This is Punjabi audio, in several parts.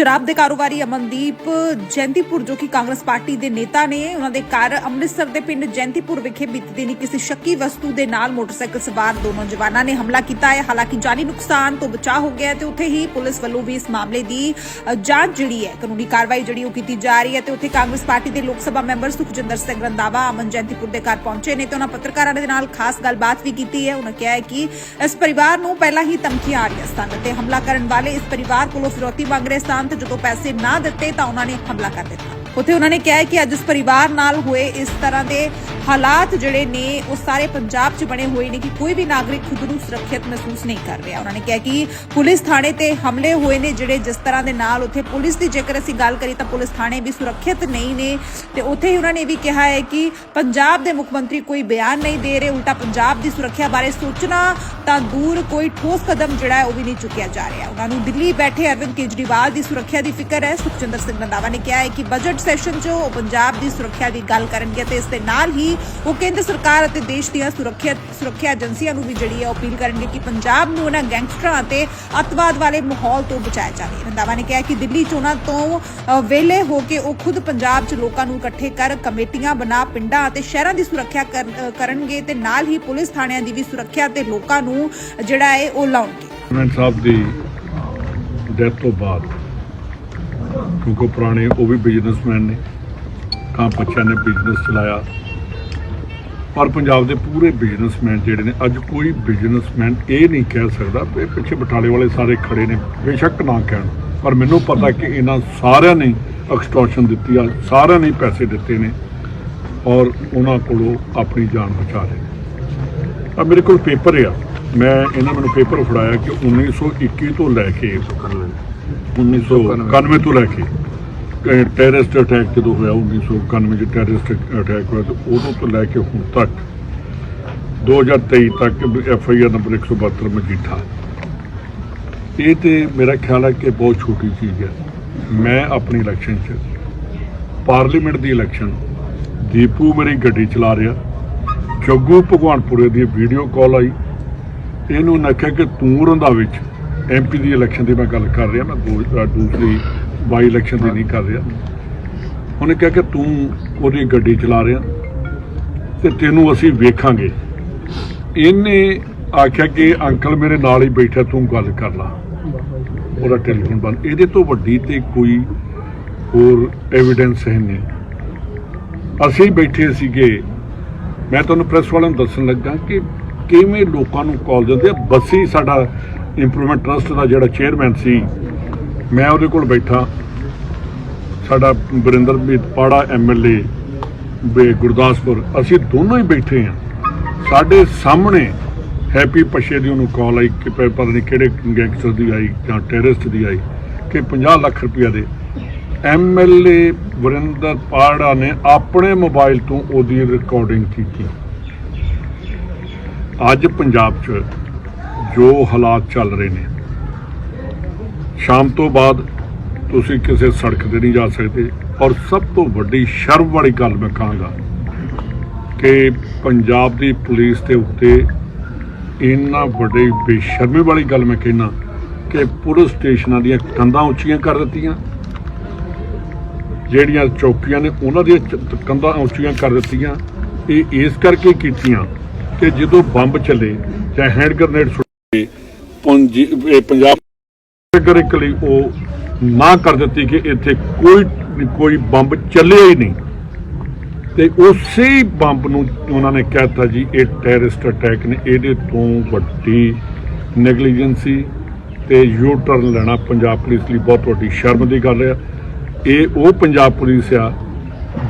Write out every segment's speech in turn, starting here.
ਸ਼ਰਾਬ ਦੇ ਕਾਰੋਬਾਰੀ ਅਮਨਦੀਪ ਜੈਂਤੀਪੁਰ ਜੋ ਕਿ ਕਾਂਗਰਸ ਪਾਰਟੀ ਦੇ ਨੇਤਾ ਨੇ, ਉਹਨਾਂ ਦੇ ਘਰ ਅੰਮ੍ਰਿਤਸਰ ਦੇ ਪਿੰਡ ਜੈਂਤੀਪੁਰ ਵਿਖੇ ਬੀਤੀ ਦਿਨੀ ਕਿਸੇ ਸ਼ੱਕੀ ਵਸਤੂ ਦੇ ਨਾਲ ਮੋਟਰਸਾਈਕਲ ਸਵਾਰ ਦੋ ਨੌਜਵਾਨਾਂ ਨੇ ਹਮਲਾ ਕੀਤਾ ਹੈ। ਹਾਲਾਂਕਿ ਜਾਨੀ ਨੁਕਸਾਨ ਤੋਂ ਬਚਾਅ ਹੋ ਗਿਆ ਹੈ ਤੇ ਉੱਥੇ ਹੀ ਪੁਲਿਸ ਵੱਲੋਂ ਵੀ ਇਸ ਮਾਮਲੇ ਦੀ ਜਾਂਚ ਜਿਹੜੀ ਹੈ, ਕਾਨੂੰਨੀ ਕਾਰਵਾਈ ਜਿਹੜੀ ਉਹ ਕੀਤੀ ਜਾ ਰਹੀ ਹੈ ਤੇ ਉੱਥੇ ਕਾਂਗਰਸ ਪਾਰਟੀ ਦੇ ਲੋਕ ਸਭਾ ਮੈਂਬਰ ਸੁਖਜਿੰਦਰ ਸਿੰਘ ਰੰਦਾਵਾ ਅਮਨ ਜੈਂਤੀਪੁਰ ਦੇ ਘਰ ਪਹੁੰਚੇ ਨੇ ਤੇ ਉਹਨਾਂ ਪੱਤਰਕਾਰਾਂ ਦੇ ਨਾਲ ਖਾਸ ਗੱਲਬਾਤ ਵੀ ਕੀਤੀ ਹੈ। ਉਹਨਾਂ ਕਿਹਾ ਹੈ ਕਿ ਇਸ ਪਰਿਵਾਰ ਨੂੰ ਪਹਿਲਾਂ ਹੀ ਧਮਕੀਆਂ ਆ ਰਹੀਆਂ ਸਨ ਤੇ ਹਮਲਾ ਕਰਨ ਵਾਲੇ ਇਸ ਪਰਿਵਾਰ ਕੋਲੋਂ ਫਿਰੌਤੀ ਮੰਗ ਰਹੇ ਸਨ। ਤੇ ਜਦੋਂ ਪੈਸੇ ਨਾ ਦਿੱਤੇ ਤਾਂ ਉਹਨਾਂ ਨੇ ਹਮਲਾ ਕਰ ਦਿੱਤਾ। ਉੱਥੇ ਉਹਨਾਂ ਨੇ ਕਿਹਾ ਕਿ ਅੱਜ ਉਸ ਪਰਿਵਾਰ ਨਾਲ ਹੋਏ ਇਸ ਤਰ੍ਹਾਂ ਦੇ ਹਾਲਾਤ ਜਿਹੜੇ ਨੇ, ਉਹ ਸਾਰੇ ਪੰਜਾਬ 'ਚ ਬਣੇ ਹੋਏ ਨੇ ਕਿ ਕੋਈ ਵੀ ਨਾਗਰਿਕ ਖੁਦ ਨੂੰ ਸੁਰੱਖਿਅਤ ਮਹਿਸੂਸ ਨਹੀਂ ਕਰ ਰਿਹਾ। ਉਹਨਾਂ ਨੇ ਕਿਹਾ ਕਿ ਪੁਲਿਸ ਥਾਣੇ ਤੇ ਹਮਲੇ ਹੋਏ ਨੇ ਜਿਹੜੇ ਜਿਸ ਤਰ੍ਹਾਂ ਦੇ ਨਾਲ ਉੱਥੇ ਪੁਲਿਸ ਦੀ ਜੇਕਰ ਅਸੀਂ ਗੱਲ ਕਰੀ ਤਾਂ ਪੁਲਿਸ ਥਾਣੇ ਵੀ ਸੁਰੱਖਿਅਤ ਨਹੀਂ ਨੇ ਤੇ ਉੱਥੇ ਹੀ ਉਹਨਾਂ ਨੇ ਇਹ ਵੀ ਕਿਹਾ ਹੈ ਕਿ ਪੰਜਾਬ ਦੇ ਮੁੱਖ ਮੰਤਰੀ ਕੋਈ ਬਿਆਨ ਨਹੀਂ ਦੇ ਰਹੇ, ਉਲਟਾ ਪੰਜਾਬ ਦੀ ਸੁਰੱਖਿਆ ਬਾਰੇ ਸੋਚਣਾ ਤਾਂ ਦੂਰ ਕੋਈ ਠੋਸ ਕਦਮ ਜਿਹੜਾ ਹੈ ਉਹ ਵੀ ਨਹੀਂ ਚੁੱਕਿਆ ਜਾ ਰਿਹਾ। ਉਹਨਾਂ ਨੂੰ ਦਿੱਲੀ ਬੈਠੇ ਅਰਵਿੰਦ ਕੇਜਰੀਵਾਲ ਦੀ ਸੁਰੱਖਿਆ ਦੀ ਫਿਕਰ ਹੈ। ਸੁਖਜਿੰਦਰ ਸਿੰਘ ਰੰਧਾਵਾ ਨੇ ਕਿਹਾ ਹੈ ਕਿ ਬਜਟ ਸੈਸ਼ਨ 'ਚ ਉਹ ਪੰਜਾਬ ਦੀ ਸੁਰੱਖਿਆ ਦੀ ਗੱਲ ਕਰਨਗੇ ਤੇ ਇਸ ਦੇ ਨਾਲ ਹੀ ਉਹ ਕੇਂਦਰ ਸਰਕਾਰ ਅਤੇ ਦੇਸ਼ ਦੀਆਂ ਸੁਰੱਖਿਆ ਸੁਰੱਖਿਆ ਏਜੰਸੀਆਂ ਨੂੰ ਵੀ ਜਿਹੜੀ ਹੈ ਅਪੀਲ ਕਰਨਗੇ ਕਿ ਪੰਜਾਬ ਨੂੰ ਉਹਨਾਂ ਗੈਂਗਸਟਰਾਂ ਅਤੇ ਅੱਤਵਾਦ ਵਾਲੇ ਮਾਹੌਲ ਤੋਂ ਬਚਾਇਆ ਜਾਵੇ। ਰੰਧਾਵਾ ਨੇ ਕਿਹਾ ਕਿ ਦਿੱਲੀ ਚੋਣਾਂ ਤੋਂ ਅ, ਹੋ ਕੇ ਉਹ ਖੁਦ ਪੰਜਾਬ 'ਚ ਲੋਕਾਂ ਨੂੰ ਇਕੱਠੇ ਕਰ ਕਮੇਟੀਆਂ ਬਣਾ ਪਿੰਡਾਂ ਅਤੇ ਸ਼ਹਿਰਾਂ ਦੀ ਸੁਰੱਖਿਆ ਕਰਨਗੇ ਤੇ ਨਾਲ ਹੀ ਪੁਲਿਸ ਥਾਣਿਆਂ ਦੀ ਵੀ ਸੁਰੱਖਿਆ ਤੇ ਲੋਕਾਂ ਨੂੰ ਜਿਹੜਾ ਹੈ ਉਹ ਲਾਉਣਗੇ। ਸਾਹਿਬ ਦੀ ਡੈਥ ਤੋਂ ਬਾਅਦ ਕਿਉਂਕਿ ਉਹ ਪੁਰਾਣੇ, ਉਹ ਵੀ ਬਿਜ਼ਨਸਮੈਨ ਨੇ। ਕਾਂ ਬੱਚਿਆਂ ਨੇ ਬਿਜ਼ਨਸ ਚਲਾਇਆ। ਪਰ ਪੰਜਾਬ ਦੇ ਪੂਰੇ ਬਿਜ਼ਨਸਮੈਨ ਜਿਹੜੇ ਨੇ, ਅੱਜ ਕੋਈ ਬਿਜ਼ਨਸਮੈਨ ਇਹ ਨਹੀਂ ਕਹਿ ਸਕਦਾ ਵੀ ਪਿੱਛੇ ਬਟਾਲੇ ਵਾਲੇ ਸਾਰੇ ਖੜੇ ਨੇ, ਬੇਸ਼ੱਕ ਨਾ ਕਹਿਣ। ਪਰ ਮੈਨੂੰ ਪਤਾ ਕਿ ਇਹਨਾਂ ਸਾਰਿਆਂ ਨੇ ਐਕਸਟੋਰਸ਼ਨ ਦਿੱਤੀ ਆ, ਸਾਰਿਆਂ ਨੇ ਪੈਸੇ ਦਿੱਤੇ ਨੇ ਔਰ ਉਹਨਾਂ ਕੋਲੋਂ ਆਪਣੀ ਜਾਨ ਬਚਾ ਰਹੇ ਨੇ ਆ ਮੇਰੇ ਕੋਲ ਪੇਪਰ ਆ। ਮੈਂ, ਇਹਨਾਂ ਮੈਨੂੰ ਪੇਪਰ ਫੜਾਇਆ ਕਿ 1921 ਤੋਂ ਲੈ ਕੇ 1991 ਤੋਂ ਲੈ ਕੇ ਟੈਰਰਿਸਟ ਅਟੈਕ ਜਦੋਂ ਹੋਇਆ 1991 ਚ ਟੈਰਰਿਸਟ ਅਟੈਕ ਹੋਇਆ ਤੇ ਉਦੋਂ ਤੋਂ ਲੈ ਕੇ ਹੁਣ ਤੱਕ 2023 ਤੱਕ F I R number 172 Majitha. ਇਹ ਤੇ ਮੇਰਾ ਖਿਆਲ ਹੈ ਕਿ ਬਹੁਤ ਛੋਟੀ ਚੀਜ਼ ਹੈ। ਮੈਂ ਆਪਣੀ ਇਲੈਕਸ਼ਨ 'ਚ ਪਾਰਲੀਮੈਂਟ ਦੀ ਇਲੈਕਸ਼ਨ ਦੀਪੂ ਮੇਰੀ ਗੱਡੀ ਚਲਾ ਰਿਹਾ ਜੱਗੂ ਭਗਵਾਨਪੁਰੇ ਦੀ ਵੀਡੀਓ ਕਾਲ ਆਈ। ਇਹਨੂੰ ਉਹਨੇ ਆਖਿਆ ਕਿ ਤੂੰ ਰੰਧਾਵੇ ਵਿੱਚ ਐਮਪੀ ਦੀ ਇਲੈਕਸ਼ਨ ਦੀ ਮੈਂ ਗੱਲ ਕਰ ਰਿਹਾ, ਮੈਂ ਦੂ- ਅਹ ਦੂਸਰੀ ਬਾਈ ਇਲੈਕਸ਼ਨ ਦੀ ਨਹੀਂ ਕਰ ਰਿਹਾ। ਉਹਨੇ ਕਿਹਾ ਕਿ ਤੂੰ ਉਹਦੀ ਗੱਡੀ ਚਲਾ ਰਿਹਾ ਤੇ ਤੈਨੂੰ ਅਸੀਂ ਵੇਖਾਂਗੇ। ਇਹਨੇ ਆਖਿਆ ਕਿ ਅੰਕਲ ਮੇਰੇ ਨਾਲ ਹੀ ਬੈਠਾ, ਤੂੰ ਗੱਲ ਕਰ ਲਾ। ਉਹਦਾ ਟੈਲੀਫੋਨ ਬੰਦ। ਇਹਦੇ ਤੋਂ ਵੱਡੀ ਤੇ ਕੋਈ ਹੋਰ ਐਵੀਡੈਂਸ ਹੈ ਨਹੀਂ। ਅਸੀਂ ਬੈਠੇ ਸੀਗੇ। ਮੈਂ ਤੁਹਾਨੂੰ ਪ੍ਰੈਸ ਵਾਲਿਆਂ ਨੂੰ ਦੱਸਣ ਲੱਗਾ ਕਿ ਕਿਵੇਂ ਲੋਕਾਂ ਨੂੰ ਕਾਲ ਦਿੰਦੇ ਆ। ਬੱਸੀ ਸਾਡਾ ਇੰਪਰੂਵਮੈਂਟ ਟਰਸਟ ਦਾ ਜਿਹੜਾ ਚੇਅਰਮੈਨ ਸੀ, ਮੈਂ ਉਹਦੇ ਕੋਲ ਬੈਠਾ। ਸਾਡਾ ਬਰਿੰਦਰਮੀਤ ਪਾੜਾ ਐਮਐਲਏ ਬੇ ਗੁਰਦਾਸਪੁਰ, ਅਸੀਂ ਦੋਨੋਂ ਹੀ ਬੈਠੇ ਆ ਸਾਡੇ ਸਾਹਮਣੇ ਹੈਪੀ ਪਸ਼ੇ ਦੀ ਉਹਨੂੰ ਕਾਲ ਆਈ ਕਿ ਪਤਾ ਨਹੀਂ ਕਿਹੜੇ ਗੈਂਗਸਟਰ ਦੀ ਆਈ ਜਾਂ ਟੈਰਰਿਸਟ ਦੀ ਆਈ ਕਿ 50 ਲੱਖ ਰੁਪਇਆ ਦੇ। ਐਮਐਲਏ ਵਰਿੰਦਰ ਪਾੜਾ ਨੇ ਆਪਣੇ ਮੋਬਾਈਲ ਤੋਂ ਉਹਦੀ ਰਿਕਾਰਡਿੰਗ ਕੀਤੀ। ਅੱਜ ਪੰਜਾਬ 'ਚ ਜੋ ਹਾਲਾਤ ਚੱਲ ਰਹੇ ਨੇ। ਸ਼ਾਮ ਤੋਂ ਬਾਅਦ ਤੁਸੀਂ ਕਿਸੇ ਸੜਕ ਤੇ ਨਹੀਂ ਜਾ ਸਕਦੇ। ਔਰ ਸਭ ਤੋਂ ਵੱਡੀ ਸ਼ਰਮ ਵਾਲੀ ਗੱਲ ਮੈਂ ਕਹਾਂਗਾ ਕਿ ਪੰਜਾਬ ਦੀ ਪੁਲਿਸ ਦੇ ਉੱਤੇ ਇੰਨਾ ਵੱਡੀ ਬੇਸ਼ਰਮੀ ਵਾਲੀ ਗੱਲ ਮੈਂ ਕਹਿਣਾ ਕਿ ਪੁਲਿਸ ਸਟੇਸ਼ਨਾਂ ਦੀਆਂ ਕੰਧਾਂ ਉੱਚੀਆਂ ਕਰ ਦਿੱਤੀਆਂ। ਜਿਹੜੀਆਂ ਚੌਕੀਆਂ ਨੇ ਉਹਨਾਂ ਦੀਆਂ ਕੰਧਾਂ ਉੱਚੀਆਂ ਕਰ ਦਿੱਤੀਆਂ। ਇਹ ਇਸ ਕਰਕੇ ਕੀਤੀਆਂ ਕਿ ਜਦੋਂ ਬੰਬ ਚੱਲੇ ਜਾਂ ਹੈਂਡ ਗ੍ਰਨੇਡ ਸੁੱਟੇ ਪੰਜੀ ਇਹ ਪੰਜਾਬ ਕੈਟੇਗਰੀਕਲੀ ਉਹ ਨਾ ਕਰ ਦਿੱਤੀ ਕਿ ਇੱਥੇ ਕੋਈ ਕੋਈ ਬੰਬ ਚੱਲਿਆ ਹੀ ਨਹੀਂ। ਤੇ ਉਸੇ ਹੀ ਬੰਬ ਨੂੰ ਉਹਨਾਂ ਨੇ ਕਹਿਤਾ ਜੀ, ਇਹ ਟੈਰਰਿਸਟ ਅਟੈਕ ਨੇ, ਇਹਦੇ ਤੋਂ ਵੱਡੀ ਨੈਗਲੀਜੈਂਸੀ ਤੇ ਯੂ ਟਰਨ ਲੈਣਾ ਪੰਜਾਬ ਪੁਲਿਸ ਲਈ ਬਹੁਤ ਵੱਡੀ ਸ਼ਰਮ ਦੀ ਗੱਲ ਹੈ ਇਹ ਉਹ ਪੰਜਾਬ ਪੁਲਿਸ ਆ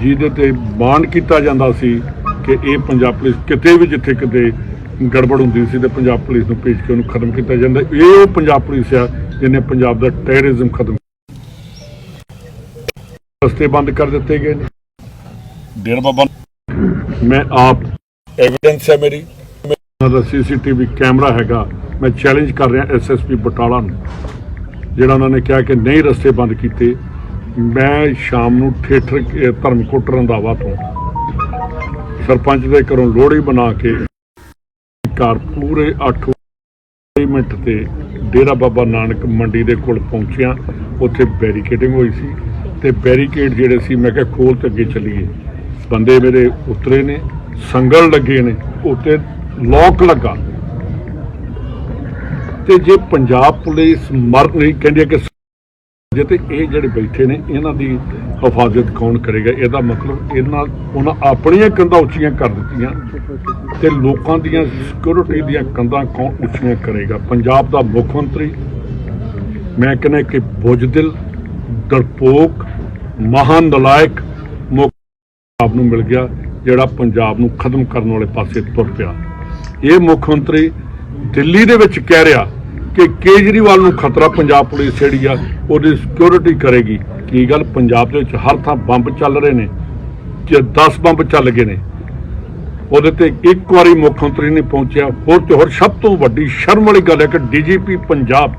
ਜਿਹਦੇ ਤੇ ਬਾਣ ਕੀਤਾ ਜਾਂਦਾ ਸੀ ਕਿ ਇਹ ਪੰਜਾਬ ਪੁਲਿਸ ਕਿਤੇ ਵੀ ਜਿੱਥੇ ਕਿਤੇ ਗੜਬੜ ਹੁੰਦੀ ਸੀ ਤੇ ਪੰਜਾਬ ਪੁਲਿਸ ਨੂੰ ਭੇਜ ਕੇ ਉਹਨੂੰ ਖਤਮ ਕੀਤਾ ਜਾਂਦਾ। ਇਹ ਉਹ ਪੰਜਾਬ ਪੁਲਿਸ ਆ ਜਿਹਨੇ ਪੰਜਾਬ ਦਾ ਟੈਰਰਿਜ਼ਮ ਖਤਮ ਰਸਤੇ ਬੰਦ ਕਰ ਦਿੱਤੇ ਗਏ ਨੇ। ਡੇਰਾ ਬਾਬਾ ਮੈਂ ਆਪ ਐਵੀਡੈਂਸ ਹੈ ਮੇਰੀ। ਉਹਨਾਂ ਦਾ ਸੀਸੀਟੀਵੀ ਕੈਮਰਾ ਹੈਗਾ। ਮੈਂ ਚੈਲੰਜ ਕਰ ਰਿਹਾ ਐਸਐਸਪੀ ਬਟਾਲਾ ਨੂੰ ਜਿਹੜਾ ਉਹਨਾਂ ਨੇ ਕਿਹਾ ਕਿ ਨਹੀਂ ਰਸਤੇ ਬੰਦ ਕੀਤੇ। ਮੈਂ ਸ਼ਾਮ ਨੂੰ ਥੀਏਟਰ ਧਰਮਕੋਟ ਰੰਧਾਵਾ ਤੋਂ ਸਰਪੰਚ ਦੇ ਘਰੋਂ ਲੋਹੜੀ ਬਣਾ ਕੇ ਕਾਰ ਪੂਰੇ 8 ਮਿੰਟ ਤੇ ਡੇਰਾ ਬਾਬਾ ਨਾਨਕ ਮੰਡੀ ਦੇ ਕੋਲ ਪਹੁੰਚਿਆ। ਉੱਥੇ ਬੈਰੀਕੇਡਿੰਗ ਹੋਈ ਸੀ ਤੇ ਬੈਰੀਕੇਡ ਜਿਹੜੇ ਸੀ, ਮੈਂ ਕਿਹਾ ਖੋਲ ਤੇ ਅੱਗੇ ਚੱਲੀਏ। ਬੰਦੇ ਮੇਰੇ ਉਤਰੇ ਨੇ, ਸੰਗਲ ਲੱਗੇ ਨੇ, ਉੱਤੇ ਲੋਕ ਲੱਗਾ। ਤੇ ਜੇ ਪੰਜਾਬ ਪੁਲਿਸ ਮਰ ਨਹੀਂ ਕਹਿੰਦੀ ਹੈ ਕਿ ਜੇ ਤੇ ਇਹ ਜਿਹੜੇ ਬੈਠੇ ਨੇ, ਇਹਨਾਂ ਦੀ ਹਿਫਾਜ਼ਤ ਕੌਣ ਕਰੇਗਾ? ਇਹਦਾ ਮਤਲਬ ਇਹਨਾਂ ਉਹਨਾਂ ਆਪਣੀਆਂ ਕੰਧਾਂ ਉੱਚੀਆਂ ਕਰ ਦਿੱਤੀਆਂ ਤੇ ਲੋਕਾਂ ਦੀਆਂ ਸਿਕਿਉਰਿਟੀ ਦੀਆਂ ਕੰਧਾਂ ਕੌਣ ਉੱਚੀਆਂ ਕਰੇਗਾ? ਪੰਜਾਬ ਦਾ ਮੁੱਖ ਮੰਤਰੀ, ਮੈਂ ਕਹਿੰਦਾ ਕਿ ਬੁਝਦਿਲ ਦਰਪੋਕ, ਮਹਾਨ ਨਲਾਇਕ ਮੁੱਖ ਨੂੰ ਮਿਲ ਗਿਆ, ਜਿਹੜਾ ਪੰਜਾਬ ਨੂੰ ਖਤਮ ਕਰਨ ਵਾਲੇ ਪਾਸੇ ਤੁਰ ਪਿਆ। ਇਹ ਮੁੱਖ ਮੰਤਰੀ ਦਿੱਲੀ ਦੇ ਵਿੱਚ ਕਹਿ ਰਿਹਾ ਕਿ ਕੇਜਰੀਵਾਲ ਨੂੰ ਖਤਰਾ ਪੰਜਾਬ ਪੁਲਿਸ ਜਿਹੜੀ ਆ, ਉਹਦੀ ਸਿਕਿਉਰਿਟੀ ਕਰੇਗੀ। ਕੀ ਗੱਲ? ਪੰਜਾਬ ਦੇ ਵਿੱਚ ਹਰ ਥਾਂ ਬੰਬ ਚੱਲ ਰਹੇ ਨੇ, ਜੇ 10 ਬੰਬ ਚੱਲ ਗਏ ਨੇ, ਉਹਦੇ ਤੇ ਇੱਕ ਵਾਰੀ ਮੁੱਖ ਮੰਤਰੀ ਨਹੀਂ ਪਹੁੰਚਿਆ, ਹੋਰ ਤੇ ਹੋਰ ਸਭ ਤੋਂ ਵੱਡੀ ਸ਼ਰਮ ਵਾਲੀ ਗੱਲ ਹੈ ਕਿ ਡੀਜੀਪੀ ਪੰਜਾਬ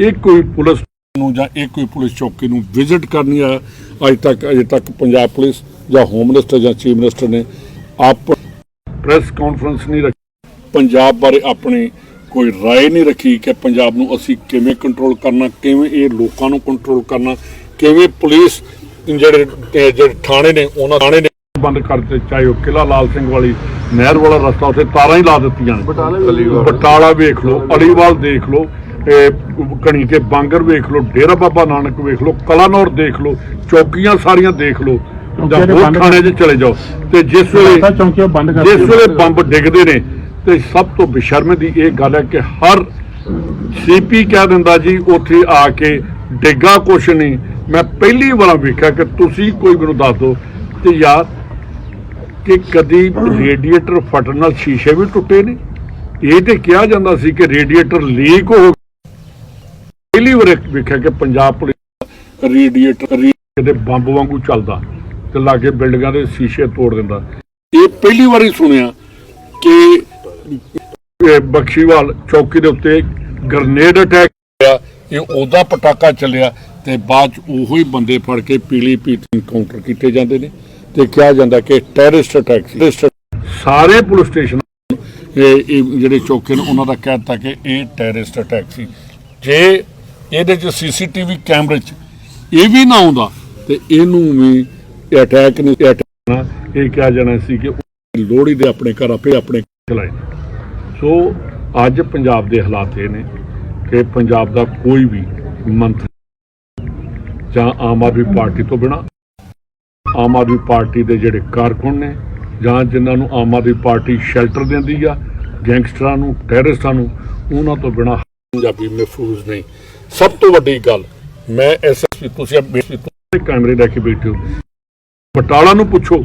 ਇਹ ਕੋਈ ਪੁਲਿਸ ਨੂੰ ਜਾਂ ਇਹ ਕੋਈ ਪੁਲਿਸ ਚੌਕੀ ਨੂੰ ਵਿਜ਼ਿਟ ਕਰਨੀ ਆ। ਅੱਜ ਤੱਕ, ਅਜੇ ਤੱਕ ਪੰਜਾਬ ਪੁਲਿਸ ਜਾਂ ਹੋਮ ਮਿਨਿਸਟਰ ਜਾਂ ਚੀਫ ਮਿਨਿਸਟਰ ਨੇ ਆਪ ਪ੍ਰੈਸ ਕਾਨਫਰੰਸ ਨਹੀਂ ਰੱਖੀ। ਪੰਜਾਬ ਬਾਰੇ ਆਪਣੀ ਕੋਈ رائے ਨਹੀਂ ਰੱਖੀ ਕਿ ਪੰਜਾਬ ਨੂੰ ਅਸੀਂ ਕਿਵੇਂ ਕੰਟਰੋਲ ਕਰਨਾ ਕਿਵੇਂ ਇਹ ਲੋਕਾਂ ਨੂੰ ਕੰਟਰੋਲ ਕਰਨਾ ਕਿਵੇਂ ਪੁਲਿਸ ਜਿਹੜੇ ਤੇ ਜਿਹੜੇ ਥਾਣੇ ਨੇ ਉਹਨਾਂ ਥਾਣੇ ਨੇ ਬੰਦ ਕਰ ਦਿੱਤੇ ਚਾਹੇ ਉਹ ਕਿਲਾ ਲਾਲ ਸਿੰਘ ਵਾਲੀ ਨਹਿਰ ਵਾਲਾ ਰਸਤਾ ਉੱਥੇ ਤਾਰਾਂ ਹੀ ਲਾ ਦਿੱਤੀਆਂ ਨੇ ਬਟਾਲਾ ਵੇਖ ਲਓ ਅਲੀਵਾਲ ਦੇਖ ਲਓ ਇਹ ਕਣੀ ਕੇ ਬਾਂਗਰ ਵੇਖ ਲਓ ਡੇਰਾ ਬਾਬਾ ਨਾਨਕ ਵੇਖ ਲਓ ਕਲਾਨੌਰ ਦੇਖ ਲਓ ਚੌਕੀਆਂ ਸਾਰੀਆਂ ਦੇਖ ਲਓ ਜਾਂ ਚੌਕੀਆਂ ਦੇ ਹੋਰ ਬੰਦ ਥਾਣੇ 'ਚ ਚਲੇ ਜਾਓ ਤੇ ਜਿਸ ਵੇਲੇ ਤਾਂ ਚੌਂਕੀਆਂ ਬੰਦ ਕਰ ਜਿਸ ਵੇਲੇ ਬੰਬ ਡਿੱਗਦੇ ਨੇ ਤੇ ਸਭ ਤੋਂ ਬੇਸ਼ਰਮੇ ਦੀ ਇਹ ਗੱਲ ਹੈ ਕਿ ਹਰ ਸੀਪੀ ਕਹਿ ਦਿੰਦਾ ਜੀ, ਉੱਥੇ ਆ ਕੇ ਡਿੱਗਾ ਕੁਛ ਨਹੀਂ। ਮੈਂ ਪਹਿਲੀ ਵਾਰ ਵੇਖਿਆ ਕਿ ਤੁਸੀਂ ਕੋਈ ਮੈਨੂੰ ਦੱਸ ਦਿਓ ਤੇ ਯਾਰ ਕਿ ਕਦੀ ਰੇਡੀਏਟਰ ਫਟਣ ਨਾਲ ਸ਼ੀਸ਼ੇ ਵੀ ਟੁੱਟੇ ਨੇ ਇਹ ਤੇ ਕਿਹਾ ਜਾਂਦਾ ਸੀ ਕਿ ਰੇਡੀਏਟਰ ਲੀਕ ਹੋ ਪਹਿਲੀ ਵਾਰ ਵੇਖਿਆ ਕਿ ਪੰਜਾਬ ਪੁਲਿਸ ਰੇਡੀਏਟਰ ਦੇ ਬੰਬ ਵਾਂਗੂ ਚੱਲਦਾ ਤੇ ਲਾਗੇ ਬਿਲਡਿੰਗਾਂ ਦੇ ਸ਼ੀਸ਼ੇ ਤੋੜ ਦਿੰਦਾ। ਇਹ ਪਹਿਲੀ ਵਾਰੀ ਸੁਣਿਆ ਕਿ ਬਖਸ਼ੀਵਾਲ ਚੌਕੀ ਦੇ ਉੱਤੇ ਗ੍ਰਨੇਡ ਅਟੈਕ ਹੋਇਆ। ਇਹ ਉਹਦਾ ਪਟਾਕਾ ਚੱਲਿਆ ਤੇ ਬਾਅਦ ਚ ਉਹੋ ਹੀ ਬੰਦੇ ਫੜ ਕੇ ਪੀਲੀ ਪੀਤ ਇਨਕਾਊਂਟਰ ਕੀਤੇ ਜਾਂਦੇ ਨੇ ਤੇ ਕਿਹਾ ਜਾਂਦਾ ਕਿ ਟੈਰਰਿਸਟ ਅਟੈਕ ਸੀ। ਸਾਰੇ ਪੁਲਿਸ ਸਟੇਸ਼ਨ ਇਹ ਜਿਹੜੇ ਚੌਕੇ ਨੇ ਉਹਨਾਂ ਦਾ ਕਹਿ ਦਿੱਤਾ ਕਿ ਇਹ ਟੈਰਰਿਸਟ ਅਟੈਕ ਸੀ। ਜੇ ਇਹਦੇ ਚ ਸੀਸੀਟੀਵੀ ਕੈਮਰੇ ਚ ਇਹ ਵੀ ਨਾ ਆਉਂਦਾ ਤੇ ਇਹਨੂੰ ਵੀ ਅਟੈਕ ਨਹੀਂ ਇਹ ਕਿਹਾ ਜਾਣਾ ਸੀ ਕਿ ਉਹ ਲੋਹੜੀ ਦੇ ਆਪਣੇ ਘਰ ਆਪੇ ਆਪਣੇ ਚਲਾਏ ਸੋ ਅੱਜ ਪੰਜਾਬ ਦੇ ਹਾਲਾਤ ਇਹ ਨੇ ਕਿ ਪੰਜਾਬ ਦਾ ਕੋਈ ਵੀ ਮੰਤਰੀ ਜਾਂ ਆਮ ਆਦਮੀ ਪਾਰਟੀ ਤੋਂ ਬਿਨਾ ਆਮ ਆਦਮੀ ਪਾਰਟੀ ਦੇ ਜਿਹੜੇ ਕਾਰਕੁਨ ਨੇ ਜਾਂ ਜਿਨ੍ਹਾਂ ਨੂੰ ਆਮ ਆਦਮੀ ਪਾਰਟੀ ਸ਼ੈਲਟਰ ਦਿੰਦੀ ਆ, ਗੈਂਗਸਟਰਾਂ ਨੂੰ, ਟੈਰਰਿਸਟਾਂ ਨੂੰ, ਉਹਨਾਂ ਤੋਂ ਬਿਨਾ ਪੰਜਾਬੀ ਮਹਿਫੂਜ਼ ਨਹੀਂ। ਸਭ ਤੋਂ ਵੱਡੀ ਗੱਲ, ਮੈਂ ਐਸਐਸਪੀ ਤੁਸੀਂ ਆ ਤੁਸੀਂ ਕੈਮਰੇ ਲੈ ਕੇ ਬੈਠੇ ਹੋ। ਬਟਾਲਾ ਨੂੰ ਪੁੱਛੋ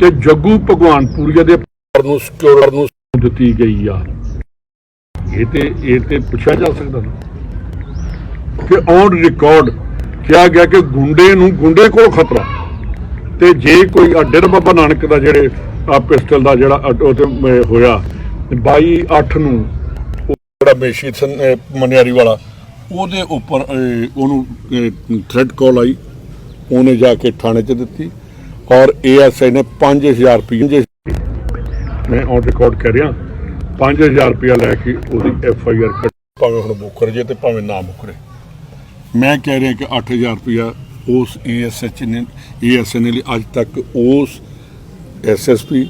ਕਿ ਜੱਗੂ ਭਗਵਾਨਪੁਰੀਆ ਦੇ ਨੂੰ ਸਿਕਿਉਰ ਨੂੰ ਦਿੱਤੀ ਗਈ ਆ। ਇਹ ਤੇ ਇਹ ਤੇ ਪੁੱਛਿਆ ਜਾ ਸਕਦਾ ਨਾ ਕਿ ਔਨ ਰਿਕਾਰਡ ਕਿਹਾ ਗਿਆ ਕਿ ਗੁੰਡੇ ਨੂੰ, ਗੁੰਡੇ ਕੋਲ ਖਤਰਾ। ਤੇ ਜੇ ਕੋਈ ਆਹ ਡੇਰਾ ਬਾਬਾ ਨਾਨਕ ਦਾ ਜਿਹੜੇ ਆ ਪਿਸਟਲ ਦਾ ਜਿਹੜਾ ਅ- ਹੋਇਆ 22 8 ਨੂੰ ਜਿਹੜਾ ਮੇਸ਼ੀ ਸੰ- ਮਨਿਆਰੀ ਵਾਲਾ, ਉਹਦੇ ਉੱਪਰ ਉਹਨੂੰ ਥ੍ਰੈਡ ਕਾਲ ਆਈ। ਉਹਨੇ ਜਾ ਕੇ ਥਾਣੇ 'ਚ ਦਿੱਤੀ। ਔਰ ਏਐਸਆਈ ਨੇ 5000 ਰੁਪਏ ਮੈਂ ਔਨ ਰਿਕਾਰਡ ਕਹਿ ਰਿਹਾ 5000 ਰੁਪਇਆ ਲੈ ਕੇ ਉਹਦੀ ਐਫ ਆਈ ਆਰ ਕੱਟ ਭਾਵੇਂ ਹੁਣ ਮੁੱਕਰ ਜੇ ਤੇ ਭਾਵੇਂ ਨਾ ਮੁੱਕਰੇ ਮੈਂ ਕਹਿ ਰਿਹਾ ਕਿ 8000 ਰੁਪਇਆ ਉਸ ਏਐਸਐਚ ਨੇ ਏਐਸਐਨ ਨੇ ਲਈ ਅੱਜ ਤੱਕ ਉਸ ਐਸਐਸਪੀ